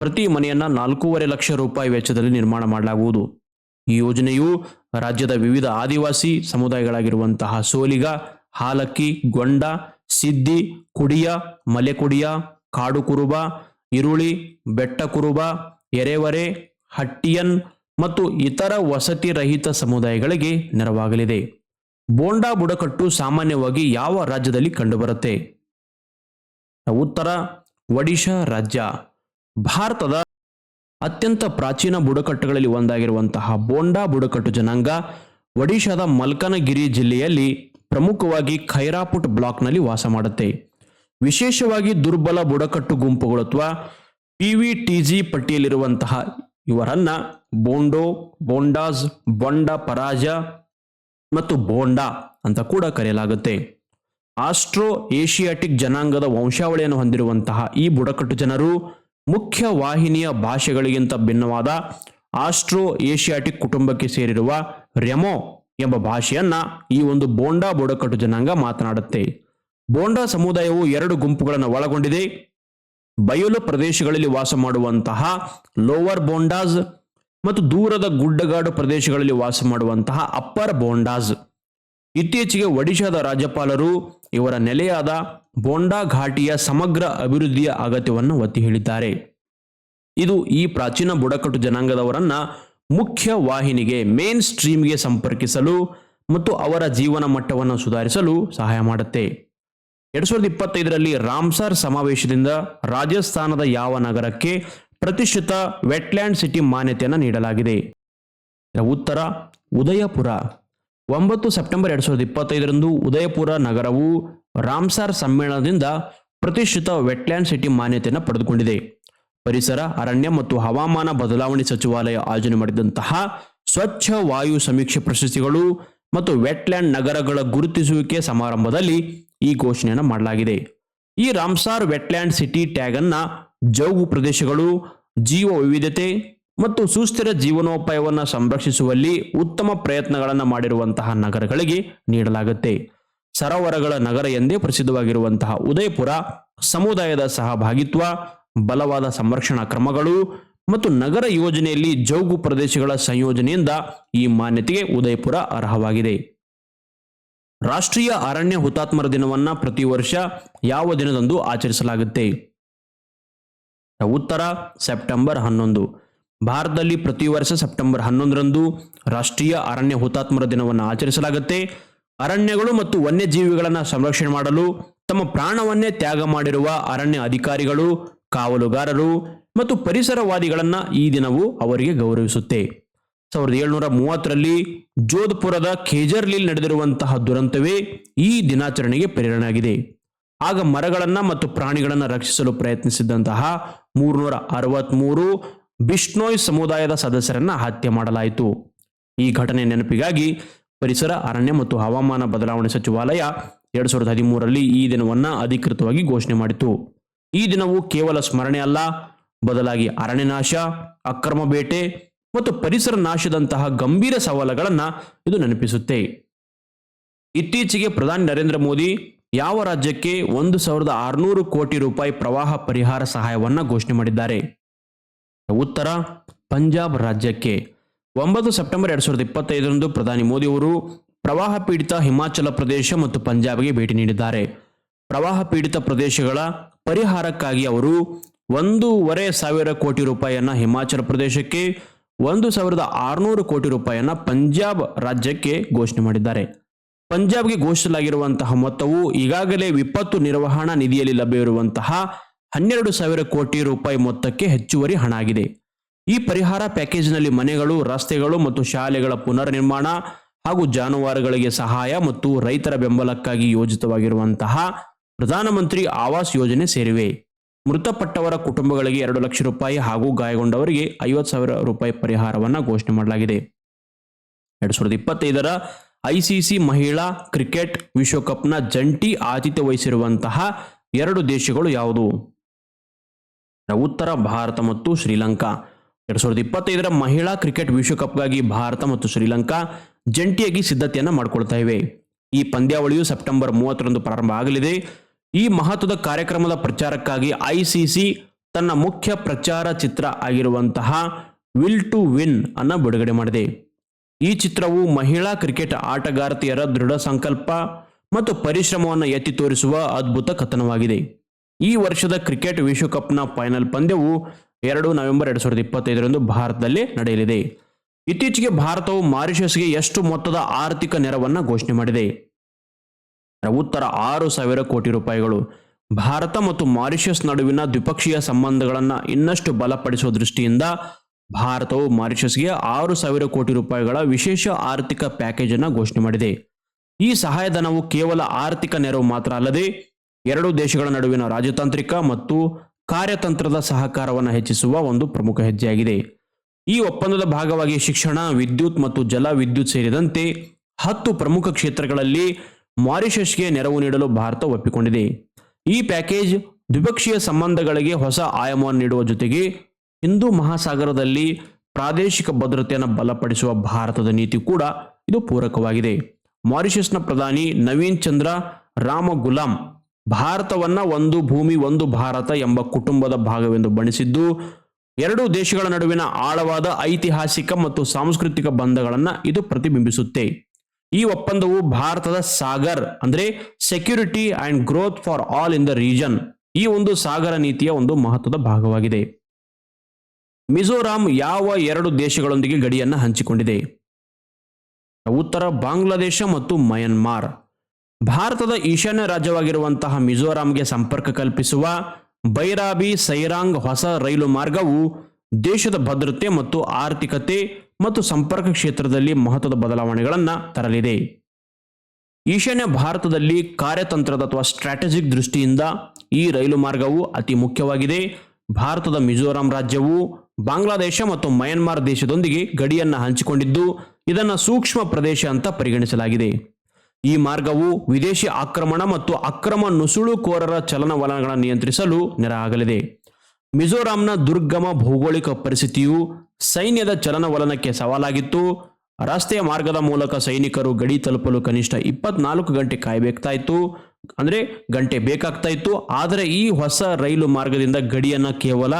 ಪ್ರತಿ ಮನೆಯನ್ನ ನಾಲ್ಕೂವರೆ ಲಕ್ಷ ರೂಪಾಯಿ ವೆಚ್ಚದಲ್ಲಿ ನಿರ್ಮಾಣ ಮಾಡಲಾಗುವುದು. ಈ ಯೋಜನೆಯು ರಾಜ್ಯದ ವಿವಿಧ ಆದಿವಾಸಿ ಸಮುದಾಯಗಳಾಗಿರುವಂತಹ ಸೋಲಿಗ, ಹಾಲಕ್ಕಿ, ಗೊಂಡ ಸಿದ್ದಿ, ಕುಡಿಯ, ಮಲೆಕುಡಿಯ ಕಾಡು ಕುರುಬ ಇರುಳಿ ಬೆಟ್ಟ ಕುರುಬ ಎರೆವರೆ, ಹಟ್ಟಿಯನ್ ಮತ್ತು ಇತರ ವಸತಿ ರಹಿತ ಸಮುದಾಯಗಳಿಗೆ ನೆರವಾಗಲಿದೆ. ಬೋಂಡಾ ಬುಡಕಟ್ಟು ಸಾಮಾನ್ಯವಾಗಿ ಯಾವ ರಾಜ್ಯದಲ್ಲಿ ಕಂಡುಬರುತ್ತೆ? ಉತ್ತರ ಒಡಿಶಾ ರಾಜ್ಯ. ಭಾರತದ ಅತ್ಯಂತ ಪ್ರಾಚೀನ ಬುಡಕಟ್ಟುಗಳಲ್ಲಿ ಒಂದಾಗಿರುವಂತಹ ಬೋಂಡಾ ಬುಡಕಟ್ಟು ಜನಾಂಗ ಒಡಿಶಾದ ಮಲ್ಕನಗಿರಿ ಜಿಲ್ಲೆಯಲ್ಲಿ ಪ್ರಮುಖವಾಗಿ ಖೈರಾಪುಟ್ ಬ್ಲಾಕ್ನಲ್ಲಿ ವಾಸ ಮಾಡುತ್ತೆ. ವಿಶೇಷವಾಗಿ ದುರ್ಬಲ ಬುಡಕಟ್ಟು ಗುಂಪುಗಳು ಅಥವಾ ಪಿ ವಿ ಟಿ ಜಿ ಪಟ್ಟಿಯಲ್ಲಿರುವಂತಹ ಇವರನ್ನ ಬೋಂಡೋ, ಬೋಂಡಾಸ್, ಬೊಂಡ ಪರಾಜ ಮತ್ತು ಬೋಂಡಾ ಅಂತ ಕೂಡ ಕರೆಯಲಾಗುತ್ತೆ. ಆಸ್ಟ್ರೋ ಏಷಿಯಾಟಿಕ್ ಜನಾಂಗದ ವಂಶಾವಳಿಯನ್ನು ಹೊಂದಿರುವಂತಹ ಈ ಬುಡಕಟ್ಟು ಜನರು ಮುಖ್ಯ ವಾಹಿನಿಯ ಭಾಷೆಗಳಿಗಿಂತ ಭಿನ್ನವಾದ ಆಸ್ಟ್ರೋ ಏಷಿಯಾಟಿಕ್ ಕುಟುಂಬಕ್ಕೆ ಸೇರಿರುವ ರೆಮೋ ಎಂಬ ಭಾಷೆಯನ್ನ ಈ ಒಂದು ಬೋಂಡಾ ಬುಡಕಟ್ಟು ಜನಾಂಗ ಮಾತನಾಡುತ್ತೆ. ಬೋಂಡಾ ಸಮುದಾಯವು ಎರಡು ಗುಂಪುಗಳನ್ನು ಒಳಗೊಂಡಿದೆ. ಬಯಲು ಪ್ರದೇಶಗಳಲ್ಲಿ ವಾಸ ಮಾಡುವಂತಹ ಲೋವರ್ ಬೋಂಡಾಸ್ ಮತ್ತು ದೂರದ ಗುಡ್ಡಗಾಡು ಪ್ರದೇಶಗಳಲ್ಲಿ ವಾಸ ಮಾಡುವಂತಹ ಅಪ್ಪರ್ ಬೋಂಡಾಸ್. ಇತ್ತೀಚೆಗೆ ಒಡಿಶಾದ ರಾಜ್ಯಪಾಲರು ಇವರ ನೆಲೆಯಾದ ಬೋಂಡಾ ಘಾಟಿಯ ಸಮಗ್ರ ಅಭಿವೃದ್ಧಿಯ ಅಗತ್ಯವನ್ನು ಒತ್ತಿ ಹೇಳಿದ್ದಾರೆ. ಇದು ಈ ಪ್ರಾಚೀನ ಬುಡಕಟ್ಟು ಜನಾಂಗದವರನ್ನ ಮುಖ್ಯ ವಾಹಿನಿಗೆ ಮೇನ್ ಸ್ಟ್ರೀಮ್ಗೆ ಸಂಪರ್ಕಿಸಲು ಮತ್ತು ಅವರ ಜೀವನ ಮಟ್ಟವನ್ನು ಸುಧಾರಿಸಲು ಸಹಾಯ ಮಾಡುತ್ತೆ. ಎರಡ್ ಸಾವಿರದ ಇಪ್ಪತ್ತೈದರಲ್ಲಿ ರಾಮ್ಸಾರ್ ಸಮಾವೇಶದಿಂದ ರಾಜಸ್ಥಾನದ ಯಾವ ನಗರಕ್ಕೆ ಪ್ರತಿಷ್ಠಿತ ವೆಟ್ಲ್ಯಾಂಡ್ ಸಿಟಿ ಮಾನ್ಯತೆಯನ್ನು ನೀಡಲಾಗಿದೆ. ಉತ್ತರ, ಉದಯಪುರ. ಒಂಬತ್ತು ಸೆಪ್ಟೆಂಬರ್ ಎರಡ್ ಸಾವಿರದ ಇಪ್ಪತ್ತೈದರಂದು ಉದಯಪುರ ನಗರವು ರಾಮ್ಸಾರ್ ಸಮ್ಮೇಳನದಿಂದ ಪ್ರತಿಷ್ಠಿತ ವೆಟ್ಲ್ಯಾಂಡ್ ಸಿಟಿ ಮಾನ್ಯತೆಯನ್ನು ಪಡೆದುಕೊಂಡಿದೆ. ಪರಿಸರ, ಅರಣ್ಯ ಮತ್ತು ಹವಾಮಾನ ಬದಲಾವಣೆ ಸಚಿವಾಲಯ ಆಯೋಜನೆ ಮಾಡಿದಂತಹ ಸ್ವಚ್ಛ ವಾಯು ಸಮೀಕ್ಷೆ ಪ್ರಶಸ್ತಿಗಳು ಮತ್ತು ವೆಟ್ಲ್ಯಾಂಡ್ ನಗರಗಳ ಗುರುತಿಸುವಿಕೆ ಸಮಾರಂಭದಲ್ಲಿ ಈ ಘೋಷಣೆಯನ್ನು ಮಾಡಲಾಗಿದೆ. ಈ ರಾಮ್ಸಾರ್ ವೆಟ್ಲ್ಯಾಂಡ್ ಸಿಟಿ ಟ್ಯಾಗ್ ಅನ್ನ ಜೌಗು ಪ್ರದೇಶಗಳು, ಜೀವ ವಿವಿಧತೆ ಮತ್ತು ಸುಸ್ಥಿರ ಜೀವನೋಪಾಯವನ್ನು ಸಂರಕ್ಷಿಸುವಲ್ಲಿ ಉತ್ತಮ ಪ್ರಯತ್ನಗಳನ್ನು ಮಾಡಿರುವಂತಹ ನಗರಗಳಿಗೆ ನೀಡಲಾಗುತ್ತೆ. ಸರೋವರಗಳ ನಗರ ಎಂದೇ ಪ್ರಸಿದ್ಧವಾಗಿರುವಂತಹ ಉದಯಪುರ ಸಮುದಾಯದ ಸಹಭಾಗಿತ್ವ ಬಲವಾದ ಸಂರಕ್ಷಣಾ ಕ್ರಮಗಳು ಮತ್ತು ನಗರ ಯೋಜನೆಯಲ್ಲಿ ಜೌಗು ಪ್ರದೇಶಗಳ ಸಂಯೋಜನೆಯಿಂದ ಈ ಮಾನ್ಯತೆಗೆ ಉದಯಪುರ ಅರ್ಹವಾಗಿದೆ. ರಾಷ್ಟ್ರೀಯ ಅರಣ್ಯ ಹುತಾತ್ಮರ ದಿನವನ್ನ ಪ್ರತಿ ವರ್ಷ ಯಾವ ದಿನದಂದು ಆಚರಿಸಲಾಗುತ್ತೆ? ಉತ್ತರ, ಸೆಪ್ಟೆಂಬರ್ ಹನ್ನೊಂದು. ಭಾರತದಲ್ಲಿ ಪ್ರತಿ ವರ್ಷ ಸೆಪ್ಟೆಂಬರ್ ಹನ್ನೊಂದರಂದು ರಾಷ್ಟ್ರೀಯ ಅರಣ್ಯ ಹುತಾತ್ಮರ ದಿನವನ್ನು ಆಚರಿಸಲಾಗುತ್ತೆ. ಅರಣ್ಯಗಳು ಮತ್ತು ವನ್ಯಜೀವಿಗಳನ್ನು ಸಂರಕ್ಷಣೆ ಮಾಡಲು ತಮ್ಮ ಪ್ರಾಣವನ್ನೇ ತ್ಯಾಗ ಮಾಡಿರುವ ಅರಣ್ಯ ಅಧಿಕಾರಿಗಳು ಕಾವಲುಗಾರರು ಮತ್ತು ಪರಿಸರವಾದಿಗಳನ್ನು ಈ ದಿನವು ಅವರಿಗೆ ಗೌರವಿಸುತ್ತೆ. ಸಾವಿರದ ಏಳ್ನೂರ ಮೂವತ್ತರಲ್ಲಿ ಜೋಧ್ಪುರದ ಖೇಜರ್ಲಿಲ್ ನಡೆದಿರುವಂತಹ ದುರಂತವೇ ಈ ದಿನಾಚರಣೆಗೆ ಪ್ರೇರಣೆಯಾಗಿದೆ. ಆಗ ಮರಗಳನ್ನು ಮತ್ತು ಪ್ರಾಣಿಗಳನ್ನು ರಕ್ಷಿಸಲು ಪ್ರಯತ್ನಿಸಿದ್ದಂತಹ ಮೂರ್ನೂರ ಅರವತ್ಮೂರು ಬಿಷ್ಣೋಯ್ ಸಮುದಾಯದ ಸದಸ್ಯರನ್ನ ಹತ್ಯೆ ಮಾಡಲಾಯಿತು. ಈ ಘಟನೆ ನೆನಪಿಗಾಗಿ ಪರಿಸರ, ಅರಣ್ಯ ಮತ್ತು ಹವಾಮಾನ ಬದಲಾವಣೆ ಸಚಿವಾಲಯ ಎರಡ್ ಸಾವಿರದ ಹದಿಮೂರರಲ್ಲಿ ಈ ದಿನವನ್ನ ಅಧಿಕೃತವಾಗಿ ಘೋಷಣೆ ಮಾಡಿತು. ಈ ದಿನವು ಕೇವಲ ಸ್ಮರಣೆ ಅಲ್ಲ, ಬದಲಾಗಿ ಅರಣ್ಯನಾಶ, ಅಕ್ರಮ ಬೇಟೆ ಮತ್ತು ಪರಿಸರ ನಾಶದಂತಹ ಗಂಭೀರ ಸವಾಲುಗಳನ್ನು ಇದು ನೆನಪಿಸುತ್ತೆ. ಇತ್ತೀಚೆಗೆ ಪ್ರಧಾನಿ ನರೇಂದ್ರ ಮೋದಿ ಯಾವ ರಾಜ್ಯಕ್ಕೆ ಒಂದು ಸಾವಿರದ ಆರುನೂರು ಕೋಟಿ ರೂಪಾಯಿ ಪ್ರವಾಹ ಪರಿಹಾರ ಸಹಾಯವನ್ನು ಘೋಷಣೆ ಮಾಡಿದ್ದಾರೆ. ಉತ್ತರ, ಪಂಜಾಬ್ ರಾಜ್ಯಕ್ಕೆ ಒಂಬತ್ತು ಸೆಪ್ಟೆಂಬರ್ ಎರಡ್ ಸಾವಿರದ ಇಪ್ಪತ್ತೈದರಂದು ಪ್ರಧಾನಿ ಮೋದಿ ಅವರು ಪ್ರವಾಹ ಪೀಡಿತ ಹಿಮಾಚಲ ಪ್ರದೇಶ ಮತ್ತು ಪಂಜಾಬ್ಗೆ ಭೇಟಿ ನೀಡಿದ್ದಾರೆ. ಪ್ರವಾಹ ಪೀಡಿತ ಪ್ರದೇಶಗಳ ಪರಿಹಾರಕ್ಕಾಗಿ ಅವರು ಒಂದೂವರೆ ಸಾವಿರ ಕೋಟಿ ರೂಪಾಯಿಯನ್ನು ಹಿಮಾಚಲ ಪ್ರದೇಶಕ್ಕೆ, ಒಂದು ಸಾವಿರದ ಆರುನೂರು ಕೋಟಿ ರೂಪಾಯಿಯನ್ನು ಪಂಜಾಬ್ ರಾಜ್ಯಕ್ಕೆ ಘೋಷಣೆ ಮಾಡಿದ್ದಾರೆ. ಪಂಜಾಬ್ಗೆ ಘೋಷಿಸಲಾಗಿರುವಂತಹ ಮೊತ್ತವು ಈಗಾಗಲೇ ವಿಪತ್ತು ನಿರ್ವಹಣಾ ನಿಧಿಯಲ್ಲಿ ಲಭ್ಯವಿರುವಂತಹ ಹನ್ನೆರಡು ಸಾವಿರ ಕೋಟಿ ರೂಪಾಯಿ ಮೊತ್ತಕ್ಕೆ ಹೆಚ್ಚುವರಿ ಹಣ ಆಗಿದೆ. ಈ ಪರಿಹಾರ ಪ್ಯಾಕೇಜ್ನಲ್ಲಿ ಮನೆಗಳು, ರಸ್ತೆಗಳು ಮತ್ತು ಶಾಲೆಗಳ ಪುನರ್ ನಿರ್ಮಾಣ ಹಾಗೂ ಜಾನುವಾರುಗಳಿಗೆ ಸಹಾಯ ಮತ್ತು ರೈತರ ಬೆಂಬಲಕ್ಕಾಗಿ ಯೋಜಿತವಾಗಿರುವಂತಹ ಪ್ರಧಾನಮಂತ್ರಿ ಆವಾಸ್ ಯೋಜನೆ ಸೇರಿವೆ. ಮೃತಪಟ್ಟವರ ಕುಟುಂಬಗಳಿಗೆ ಎರಡು ಲಕ್ಷ ರೂಪಾಯಿ ಹಾಗೂ ಗಾಯಗೊಂಡವರಿಗೆ ಐವತ್ತು ಸಾವಿರ ರೂಪಾಯಿ ಪರಿಹಾರವನ್ನು ಘೋಷಣೆ ಮಾಡಲಾಗಿದೆ. ಎರಡು ಸಾವಿರದ ಇಪ್ಪತ್ತೈದರ ಐಸಿಸಿ ಮಹಿಳಾ ಕ್ರಿಕೆಟ್ ವಿಶ್ವಕಪ್ನ ಜಂಟಿ ಆತಿಥ್ಯ ವಹಿಸಿರುವಂತಹ ಎರಡು ದೇಶಗಳು ಯಾವುದು? ಉತ್ತರ ಭಾರತ ಮತ್ತು ಶ್ರೀಲಂಕಾ. ಎರಡ್ ಸಾವಿರದ ಇಪ್ಪತ್ತೈದರ ಮಹಿಳಾ ಕ್ರಿಕೆಟ್ ವಿಶ್ವಕಪ್ಗಾಗಿ ಭಾರತ ಮತ್ತು ಶ್ರೀಲಂಕಾ ಜಂಟಿಯಾಗಿ ಸಿದ್ಧತೆಯನ್ನು ಮಾಡಿಕೊಳ್ತಾ ಇವೆ. ಈ ಪಂದ್ಯಾವಳಿಯು ಸೆಪ್ಟೆಂಬರ್ ಮೂವತ್ತರಂದು ಪ್ರಾರಂಭ ಆಗಲಿದೆ. ಈ ಮಹತ್ವದ ಕಾರ್ಯಕ್ರಮದ ಪ್ರಚಾರಕ್ಕಾಗಿ ಐಸಿಸಿ ತನ್ನ ಮುಖ್ಯ ಪ್ರಚಾರ ಚಿತ್ರ ಆಗಿರುವಂತಹ ವಿಲ್ ಟು ವಿನ್ ಅನ್ನು ಬಿಡುಗಡೆ ಮಾಡಿದೆ. ಈ ಚಿತ್ರವು ಮಹಿಳಾ ಕ್ರಿಕೆಟ್ ಆಟಗಾರ್ತಿಯರ ದೃಢ ಸಂಕಲ್ಪ ಮತ್ತು ಪರಿಶ್ರಮವನ್ನು ಎತ್ತಿ ತೋರಿಸುವ ಅದ್ಭುತ ಕಥನವಾಗಿದೆ. ಈ ವರ್ಷದ ಕ್ರಿಕೆಟ್ ವಿಶ್ವಕಪ್ನ ಫೈನಲ್ ಪಂದ್ಯವು ಎರಡು ನವೆಂಬರ್ ಎರಡು ಸಾವಿರದ ಇಪ್ಪತ್ತೈದರಂದು ಭಾರತದಲ್ಲಿ ನಡೆಯಲಿದೆ. ಇತ್ತೀಚೆಗೆ ಭಾರತವು ಮಾರಿಷಸ್ಗೆ ಎಷ್ಟು ಮೊತ್ತದ ಆರ್ಥಿಕ ನೆರವನ್ನು ಘೋಷಣೆ ಮಾಡಿದೆ. ಉತ್ತರ ಆರು ಸಾವಿರ ಕೋಟಿ ರೂಪಾಯಿಗಳು. ಭಾರತ ಮತ್ತು ಮಾರಿಷಸ್ ನಡುವಿನ ದ್ವಿಪಕ್ಷೀಯ ಸಂಬಂಧಗಳನ್ನು ಇನ್ನಷ್ಟು ಬಲಪಡಿಸುವ ದೃಷ್ಟಿಯಿಂದ ಭಾರತವು ಮಾರಿಷಸ್ಗೆ ಆರು ಸಾವಿರ ಕೋಟಿ ರೂಪಾಯಿಗಳ ವಿಶೇಷ ಆರ್ಥಿಕ ಪ್ಯಾಕೇಜ್ ಅನ್ನು ಘೋಷಣೆ ಮಾಡಿದೆ. ಈ ಸಹಾಯಧನವು ಕೇವಲ ಆರ್ಥಿಕ ನೆರವು ಮಾತ್ರ ಅಲ್ಲದೆ ಎರಡು ದೇಶಗಳ ನಡುವಿನ ರಾಜತಾಂತ್ರಿಕ ಮತ್ತು ಕಾರ್ಯತಂತ್ರದ ಸಹಕಾರವನ್ನು ಹೆಚ್ಚಿಸುವ ಒಂದು ಪ್ರಮುಖ ಹೆಜ್ಜೆಯಾಗಿದೆ. ಈ ಒಪ್ಪಂದದ ಭಾಗವಾಗಿ ಶಿಕ್ಷಣ, ವಿದ್ಯುತ್ ಮತ್ತು ಜಲ ವಿದ್ಯುತ್ ಸೇರಿದಂತೆ ಹತ್ತು ಪ್ರಮುಖ ಕ್ಷೇತ್ರಗಳಲ್ಲಿ ಮಾರಿಷಸ್ಗೆ ನೆರವು ನೀಡಲು ಭಾರತ ಒಪ್ಪಿಕೊಂಡಿದೆ. ಈ ಪ್ಯಾಕೇಜ್ ದ್ವಿಪಕ್ಷೀಯ ಸಂಬಂಧಗಳಿಗೆ ಹೊಸ ಆಯಾಮವನ್ನು ನೀಡುವ ಜೊತೆಗೆ ಹಿಂದೂ ಮಹಾಸಾಗರದಲ್ಲಿ ಪ್ರಾದೇಶಿಕ ಭದ್ರತೆಯನ್ನು ಬಲಪಡಿಸುವ ಭಾರತದ ನೀತಿ ಕೂಡ ಇದು ಪೂರಕವಾಗಿದೆ. ಮಾರಿಷಸ್ನ ಪ್ರಧಾನಿ ನವೀನ್ ಚಂದ್ರ ರಾಮ ಗುಲಾಂ ಭಾರತವನ್ನ ಒಂದು ಭೂಮಿ, ಒಂದು ಭಾರತ ಎಂಬ ಕುಟುಂಬದ ಭಾಗವೆಂದು ಬಣಿಸಿದ್ದು ಎರಡೂ ದೇಶಗಳ ನಡುವಿನ ಆಳವಾದ ಐತಿಹಾಸಿಕ ಮತ್ತು ಸಾಂಸ್ಕೃತಿಕ ಬಂಧಗಳನ್ನು ಇದು ಪ್ರತಿಬಿಂಬಿಸುತ್ತೆ. ಈ ಒಪ್ಪಂದವು ಭಾರತದ ಸಾಗರ್ ಅಂದ್ರೆ security and growth for all in the region ಈ ಒಂದು ಸಾಗರ ನೀತಿಯ ಒಂದು ಮಹತ್ವದ ಭಾಗವಾಗಿದೆ. ಮಿಜೋರಾಂ ಯಾವ ಎರಡು ದೇಶಗಳೊಂದಿಗೆ ಗಡಿಯನ್ನು ಹಂಚಿಕೊಂಡಿದೆ? ಉತ್ತರ ಬಾಂಗ್ಲಾದೇಶ ಮತ್ತು ಮಯನ್ಮಾರ್. ಭಾರತದ ಈಶಾನ್ಯ ರಾಜ್ಯವಾಗಿರುವಂತಹ ಮಿಜೋರಾಂಗೆ ಸಂಪರ್ಕ ಕಲ್ಪಿಸುವ ಬೈರಾಬಿ ಸೈರಾಂಗ್ ಹೊಸ ರೈಲು ಮಾರ್ಗವು ದೇಶದ ಭದ್ರತೆ ಮತ್ತು ಆರ್ಥಿಕತೆ ಮತ್ತು ಸಂಪರ್ಕ ಕ್ಷೇತ್ರದಲ್ಲಿ ಮಹತ್ವದ ಬದಲಾವಣೆಗಳನ್ನು ತರಲಿದೆ. ಈಶಾನ್ಯ ಭಾರತದಲ್ಲಿ ಕಾರ್ಯತಂತ್ರದ ಅಥವಾ ಸ್ಟ್ರಾಟಜಿಕ್ ದೃಷ್ಟಿಯಿಂದ ಈ ರೈಲು ಮಾರ್ಗವು ಅತಿ ಮುಖ್ಯವಾಗಿದೆ. ಭಾರತದ ಮಿಜೋರಾಂ ರಾಜ್ಯವು ಬಾಂಗ್ಲಾದೇಶ ಮತ್ತು ಮಯನ್ಮಾರ್ ದೇಶದೊಂದಿಗೆ ಗಡಿಯನ್ನು ಹಂಚಿಕೊಂಡಿದ್ದು, ಇದನ್ನು ಸೂಕ್ಷ್ಮ ಪ್ರದೇಶ ಅಂತ ಪರಿಗಣಿಸಲಾಗಿದೆ. ಈ ಮಾರ್ಗವು ವಿದೇಶಿ ಆಕ್ರಮಣ ಮತ್ತು ಅಕ್ರಮ ನುಸುಳುಕೋರರ ಚಲನವಲನಗಳನ್ನು ನಿಯಂತ್ರಿಸಲು ನೆರವಾಗಲಿದೆ. ಮಿಜೋರಾಂನ ದುರ್ಗಮ ಭೌಗೋಳಿಕ ಪರಿಸ್ಥಿತಿಯು ಸೈನ್ಯದ ಚಲನವಲನಕ್ಕೆ ಸವಾಲಾಗಿತ್ತು. ರಸ್ತೆಯ ಮಾರ್ಗದ ಮೂಲಕ ಸೈನಿಕರು ಗಡಿ ತಲುಪಲು ಕನಿಷ್ಠ ಇಪ್ಪತ್ನಾಲ್ಕು ಗಂಟೆ ಕಾಯಬೇಕಾಗ್ತಾ ಇತ್ತು. ಅಂದ್ರೆ ಗಂಟೆ ಬೇಕಾಗ್ತಾ ಇತ್ತು. ಆದರೆ ಈ ಹೊಸ ರೈಲು ಮಾರ್ಗದಿಂದ ಗಡಿಯನ್ನು ಕೇವಲ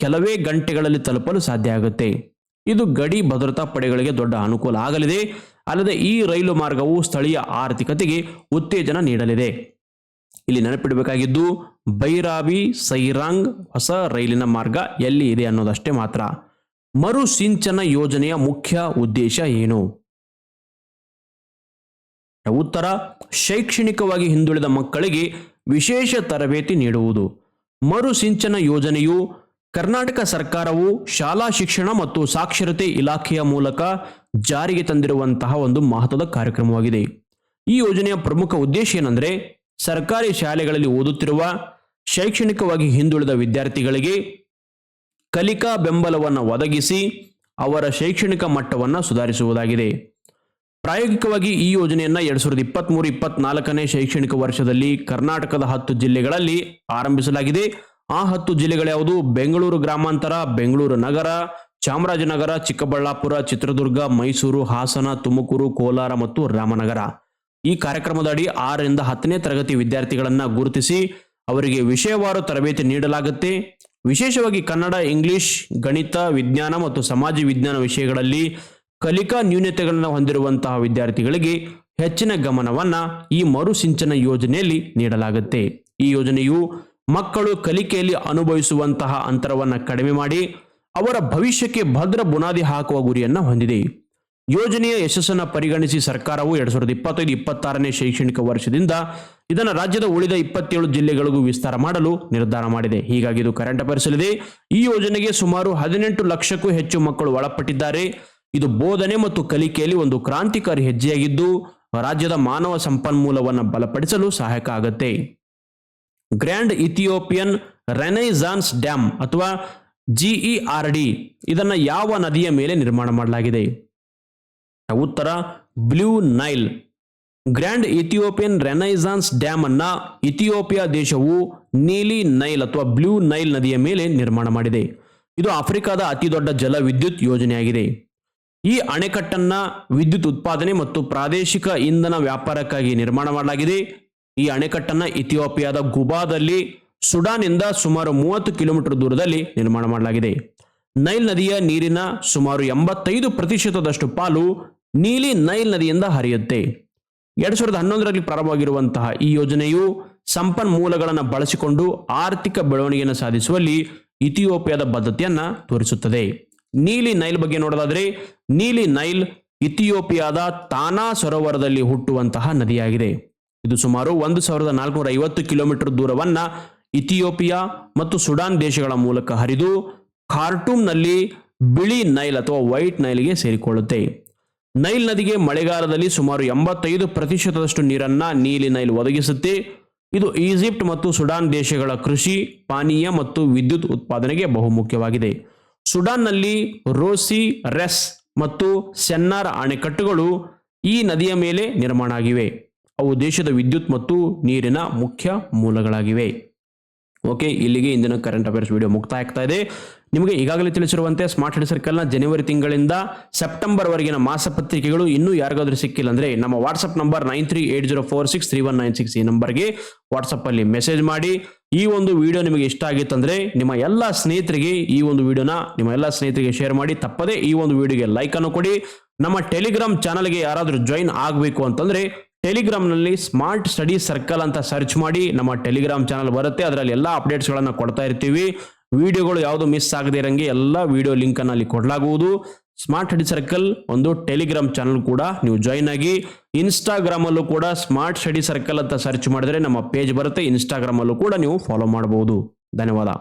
ಕೆಲವೇ ಗಂಟೆಗಳಲ್ಲಿ ತಲುಪಲು ಸಾಧ್ಯ ಆಗುತ್ತೆ. ಇದು ಗಡಿ ಭದ್ರತಾ ಪಡೆಗಳಿಗೆ ದೊಡ್ಡ ಅನುಕೂಲ ಆಗಲಿದೆ. ಅಲ್ಲದೆ ಈ ರೈಲು ಮಾರ್ಗವು ಸ್ಥಳೀಯ ಆರ್ಥಿಕತೆಗೆ ಉತ್ತೇಜನ ನೀಡಲಿದೆ. ಇಲ್ಲಿ ನೆನಪಿಡಬೇಕಾಗಿದ್ದು ಬೈರಾಬಿ ಸೈರಾಂಗ್ ಹೊಸ ರೈಲಿನ ಮಾರ್ಗ ಎಲ್ಲಿ ಇದೆ ಅನ್ನೋದಷ್ಟೇ ಮಾತ್ರ. ಮರು ಸಿಂಚನ ಯೋಜನೆಯ ಮುಖ್ಯ ಉದ್ದೇಶ ಏನು? ಉತ್ತರ, ಶೈಕ್ಷಣಿಕವಾಗಿ ಹಿಂದುಳಿದ ಮಕ್ಕಳಿಗೆ ವಿಶೇಷ ತರಬೇತಿ ನೀಡುವುದು. ಮರುಸಿಂಚನ ಯೋಜನೆಯು ಕರ್ನಾಟಕ ಸರ್ಕಾರವು ಶಾಲಾ ಶಿಕ್ಷಣ ಮತ್ತು ಸಾಕ್ಷರತೆ ಇಲಾಖೆಯ ಮೂಲಕ ಜಾರಿಗೆ ತಂದಿರುವಂತಹ ಒಂದು ಮಹತ್ವದ ಕಾರ್ಯಕ್ರಮವಾಗಿದೆ. ಈ ಯೋಜನೆಯ ಪ್ರಮುಖ ಉದ್ದೇಶ ಏನಂದ್ರೆ, ಸರ್ಕಾರಿ ಶಾಲೆಗಳಲ್ಲಿ ಓದುತ್ತಿರುವ ಶೈಕ್ಷಣಿಕವಾಗಿ ಹಿಂದುಳಿದ ವಿದ್ಯಾರ್ಥಿಗಳಿಗೆ ಕಲಿಕಾ ಬೆಂಬಲವನ್ನು ಒದಗಿಸಿ ಅವರ ಶೈಕ್ಷಣಿಕ ಮಟ್ಟವನ್ನು ಸುಧಾರಿಸುವುದಾಗಿದೆ. ಪ್ರಾಯೋಗಿಕವಾಗಿ ಈ ಯೋಜನೆಯನ್ನು ಎರಡ್ ಸಾವಿರದ ಇಪ್ಪತ್ಮೂರು, ಇಪ್ಪತ್ನಾಲ್ಕನೇ ಶೈಕ್ಷಣಿಕ ವರ್ಷದಲ್ಲಿ ಕರ್ನಾಟಕದ ಹತ್ತು ಜಿಲ್ಲೆಗಳಲ್ಲಿ ಆರಂಭಿಸಲಾಗಿದೆ. ಆ ಹತ್ತು ಜಿಲ್ಲೆಗಳ್ಯಾವುದು ಬೆಂಗಳೂರು ಗ್ರಾಮಾಂತರ, ಬೆಂಗಳೂರು ನಗರ, ಚಾಮರಾಜನಗರ, ಚಿಕ್ಕಬಳ್ಳಾಪುರ, ಚಿತ್ರದುರ್ಗ, ಮೈಸೂರು, ಹಾಸನ, ತುಮಕೂರು, ಕೋಲಾರ ಮತ್ತು ರಾಮನಗರ. ಈ ಕಾರ್ಯಕ್ರಮದ ಅಡಿ ಆರರಿಂದ ಹತ್ತನೇ ತರಗತಿ ವಿದ್ಯಾರ್ಥಿಗಳನ್ನು ಗುರುತಿಸಿ ಅವರಿಗೆ ವಿಷಯವಾರು ತರಬೇತಿ ನೀಡಲಾಗುತ್ತೆ. ವಿಶೇಷವಾಗಿ ಕನ್ನಡ, ಇಂಗ್ಲಿಷ್, ಗಣಿತ, ವಿಜ್ಞಾನ ಮತ್ತು ಸಮಾಜ ವಿಜ್ಞಾನ ವಿಷಯಗಳಲ್ಲಿ ಕಲಿಕಾ ನ್ಯೂನತೆಗಳನ್ನು ಹೊಂದಿರುವಂತಹ ವಿದ್ಯಾರ್ಥಿಗಳಿಗೆ ಹೆಚ್ಚಿನ ಗಮನವನ್ನು ಈ ಮರುಸಿಂಚನ ಯೋಜನೆಯಲ್ಲಿ ನೀಡಲಾಗುತ್ತೆ. ಈ ಯೋಜನೆಯು ಮಕ್ಕಳು ಕಲಿಕೆಯಲ್ಲಿ ಅನುಭವಿಸುವಂತಹ ಅಂತರವನ್ನು ಕಡಿಮೆ ಮಾಡಿ ಅವರ ಭವಿಷ್ಯಕ್ಕೆ ಭದ್ರ ಬುನಾದಿ ಹಾಕುವ ಗುರಿಯನ್ನು ಹೊಂದಿದೆ. ಯೋಜನೆಯ ಯಶಸ್ಸನ್ನು ಪರಿಗಣಿಸಿ ಸರ್ಕಾರವು ಎರಡ್ ಸಾವಿರದ ಇಪ್ಪತ್ತೈದು, ಇಪ್ಪತ್ತಾರನೇ ಶೈಕ್ಷಣಿಕ ವರ್ಷದಿಂದ ಇದನ್ನು ರಾಜ್ಯದ ಉಳಿದ ಇಪ್ಪತ್ತೇಳು ಜಿಲ್ಲೆಗಳಿಗೂ ವಿಸ್ತಾರ ಮಾಡಲು ನಿರ್ಧಾರ ಮಾಡಿದೆ. ಹೀಗಾಗಿ ಇದು ಕರೆಂಟ್ ಅಫೇರ್ಸ್ ಇದೆ ಈ ಯೋಜನೆಗೆ ಸುಮಾರು ಹದಿನೆಂಟು ಲಕ್ಷಕ್ಕೂ ಹೆಚ್ಚು ಮಕ್ಕಳು ಒಳಪಟ್ಟಿದ್ದಾರೆ. ಇದು ಬೋಧನೆ ಮತ್ತು ಕಲಿಕೆಯಲ್ಲಿ ಒಂದು ಕ್ರಾಂತಿಕಾರಿ ಹೆಜ್ಜೆಯಾಗಿದ್ದು, ರಾಜ್ಯದ ಮಾನವ ಸಂಪನ್ಮೂಲವನ್ನು ಬಲಪಡಿಸಲು ಸಹಾಯಕ ಆಗುತ್ತೆ. ಗ್ರ್ಯಾಂಡ್ ಇಥಿಯೋಪಿಯನ್ ರೆನೈಸಾನ್ಸ್ ಡ್ಯಾಮ್ ಅಥವಾ ಜಿಇಆರ್ ಡಿ ಇದನ್ನ ಯಾವ ನದಿಯ ಮೇಲೆ ನಿರ್ಮಾಣ ಮಾಡಲಾಗಿದೆ? ಉತ್ತರ, Blue Nile. Grand Ethiopian Renaissance Dam ಅನ್ನ ಇಥಿಯೋಪಿಯಾ ದೇಶವು ನೀಲಿ ನೈಲ್ ಅಥವಾ ಬ್ಲೂ ನೈಲ್ ನದಿಯ ಮೇಲೆ ನಿರ್ಮಾಣ ಮಾಡಿದೆ. ಇದು ಆಫ್ರಿಕಾದ ಅತಿ ದೊಡ್ಡ ಜಲ ವಿದ್ಯುತ್ ಯೋಜನೆಯಾಗಿದೆ. ಈ ಅಣೆಕಟ್ಟನ್ನ ವಿದ್ಯುತ್ ಉತ್ಪಾದನೆ ಮತ್ತು ಪ್ರಾದೇಶಿಕ ಇಂಧನ ವ್ಯಾಪಾರಕ್ಕಾಗಿ ನಿರ್ಮಾಣ ಮಾಡಲಾಗಿದೆ. ಈ ಅಣೆಕಟ್ಟನ್ನ ಇಥಿಯೋಪಿಯಾದ ಗುಬಾದಲ್ಲಿ ಸುಡಾನ್ನಿಂದ ಸುಮಾರು ಮೂವತ್ತು ಕಿಲೋಮೀಟರ್ ದೂರದಲ್ಲಿ ನಿರ್ಮಾಣ ಮಾಡಲಾಗಿದೆ. ನೈಲ್ ನದಿಯ ನೀರಿನ ಸುಮಾರು ಎಂಬತ್ತೈದು ಪ್ರತಿಶತದಷ್ಟು ಪಾಲು ನೀಲಿ ನೈಲ್ ನದಿಯಿಂದ ಹರಿಯುತ್ತೆ. ಎರಡ್ ಸಾವಿರದ ಹನ್ನೊಂದರಲ್ಲಿ ಪ್ರಾರಂಭವಾಗಿರುವಂತಹ ಈ ಯೋಜನೆಯು ಸಂಪನ್ಮೂಲಗಳನ್ನು ಬಳಸಿಕೊಂಡು ಆರ್ಥಿಕ ಬೆಳವಣಿಗೆಯನ್ನು ಸಾಧಿಸುವಲ್ಲಿ ಇಥಿಯೋಪಿಯಾದ ಬದ್ಧತೆಯನ್ನ ತೋರಿಸುತ್ತದೆ. ನೀಲಿ ನೈಲ್ ಬಗ್ಗೆ ನೋಡೋದಾದ್ರೆ, ನೀಲಿ ನೈಲ್ ಇಥಿಯೋಪಿಯಾದ ತಾನಾ ಸರೋವರದಲ್ಲಿ ಹುಟ್ಟುವಂತಹ ನದಿಯಾಗಿದೆ. ಇದು ಸುಮಾರು ಒಂದು ಸಾವಿರದ ನಾಲ್ಕುನೂರ ಐವತ್ತು ಕಿಲೋಮೀಟರ್ ದೂರವನ್ನ ಇಥಿಯೋಪಿಯಾ ಮತ್ತು ಸುಡಾನ್ ದೇಶಗಳ ಮೂಲಕ ಹರಿದು ಖಾರ್ಟೂಮ್ನಲ್ಲಿ ಬಿಳಿ ನೈಲ್ ಅಥವಾ ವೈಟ್ ನೈಲ್ಗೆ ಸೇರಿಕೊಳ್ಳುತ್ತೆ. ನೈಲ್ ನದಿಗೆ ಮಳೆಗಾಲದಲ್ಲಿ ಸುಮಾರು ಎಂಬತ್ತೈದು ಪ್ರತಿಶತದಷ್ಟು ನೀರನ್ನ ನೀಲಿ ನೈಲ್ ಒದಗಿಸುತ್ತೆ. ಇದು ಈಜಿಪ್ಟ್ ಮತ್ತು ಸುಡಾನ್ ದೇಶಗಳ ಕೃಷಿ, ಪಾನೀಯ ಮತ್ತು ವಿದ್ಯುತ್ ಉತ್ಪಾದನೆಗೆ ಬಹುಮುಖ್ಯವಾಗಿದೆ. ಸುಡಾನ್ನಲ್ಲಿ ರೋಸಿ, ರೆಸ್ ಮತ್ತು ಸೆನ್ನಾರ್ ಅಣೆಕಟ್ಟುಗಳು ಈ ನದಿಯ ಮೇಲೆ ನಿರ್ಮಾಣ ಆಗಿವೆ. ಅವು ದೇಶದ ವಿದ್ಯುತ್ ಮತ್ತು ನೀರಿನ ಮುಖ್ಯ ಮೂಲಗಳಾಗಿವೆ. ಓಕೆ ಇಲ್ಲಿಗೆ ಇಂದಿನ ಕರೆಂಟ್ ಅಫೇರ್ಸ್ ವಿಡಿಯೋ ಮುಕ್ತಾಯ ಆಗ್ತಾ ಇದೆ. ನಿಮಗೆ ಈಗಾಗಲೇ ತಿಳಿಸಿರುವಂತೆ ಸ್ಮಾರ್ಟ್ ಹೆಡ್ ಸರ್ಕಲ್ನ ಜನವರಿ ತಿಂಗಳಿಂದ ಸೆಪ್ಟೆಂಬರ್ ವರೆಗಿನ ಮಾಸಪತ್ರಿಕೆಗಳು ಇನ್ನೂ ಯಾರಿಗಾದ್ರೂ ಸಿಕ್ಕಿಲ್ಲ ಅಂದ್ರೆ ನಮ್ಮ WhatsApp number nine three eight zero four six three one nine six ಈ ನಂಬರ್ಗೆ ವಾಟ್ಸಪ್ ಅಲ್ಲಿ ಮೆಸೇಜ್ ಮಾಡಿ. ಈ ಒಂದು ವಿಡಿಯೋ ನಿಮಗೆ ಇಷ್ಟ ಆಗಿತ್ತಂದ್ರೆ ನಿಮ್ಮ ಎಲ್ಲ ಸ್ನೇಹಿತರಿಗೆ ಈ ಒಂದು ವಿಡಿಯೋನ ನಿಮ್ಮ ಎಲ್ಲ ಸ್ನೇಹಿತರಿಗೆ ಶೇರ್ ಮಾಡಿ. ತಪ್ಪದೇ ಈ ಒಂದು ವಿಡಿಯೋಗೆ ಲೈಕ್ ಅನ್ನು ಕೊಡಿ. ನಮ್ಮ ಟೆಲಿಗ್ರಾಮ್ ಚಾನಲ್ಗೆ ಯಾರಾದರೂ ಜಾಯಿನ್ ಆಗಬೇಕು ಅಂತಂದ್ರೆ ಟೆಲಿಗ್ರಾಮ್ನಲ್ಲಿ ಸ್ಮಾರ್ಟ್ ಸ್ಟಡಿ ಸರ್ಕಲ್ ಅಂತ ಸರ್ಚ್ ಮಾಡಿ ನಮ್ಮ ಟೆಲಿಗ್ರಾಮ್ ಚಾನಲ್ ಬರುತ್ತೆ. ಅದರಲ್ಲಿ ಎಲ್ಲ ಅಪ್ಡೇಟ್ಸ್ಗಳನ್ನು ಕೊಡ್ತಾ ಇರ್ತೀವಿ. ವಿಡಿಯೋಗಳು ಯಾವುದು ಮಿಸ್ ಆಗದೆ ಇರಂಗೆ ಎಲ್ಲ ವಿಡಿಯೋ ಲಿಂಕ್ ಅನ್ನು ಅಲ್ಲಿ ಕೊಡಲಾಗುವುದು. ಸ್ಮಾರ್ಟ್ ಸ್ಟಡಿ ಸರ್ಕಲ್ ಒಂದು ಟೆಲಿಗ್ರಾಮ್ ಚಾನಲ್ ಕೂಡ ನೀವು ಜಾಯಿನ್ ಆಗಿ ಇನ್ಸ್ಟಾಗ್ರಾಮಲ್ಲೂ ಕೂಡ ಸ್ಮಾರ್ಟ್ ಸ್ಟಡಿ ಸರ್ಕಲ್ ಅಂತ ಸರ್ಚ್ ಮಾಡಿದ್ರೆ ನಮ್ಮ ಪೇಜ್ ಬರುತ್ತೆ. ಇನ್ಸ್ಟಾಗ್ರಾಮಲ್ಲೂ ಕೂಡ ನೀವು ಫಾಲೋ ಮಾಡಬಹುದು ಧನ್ಯವಾದ.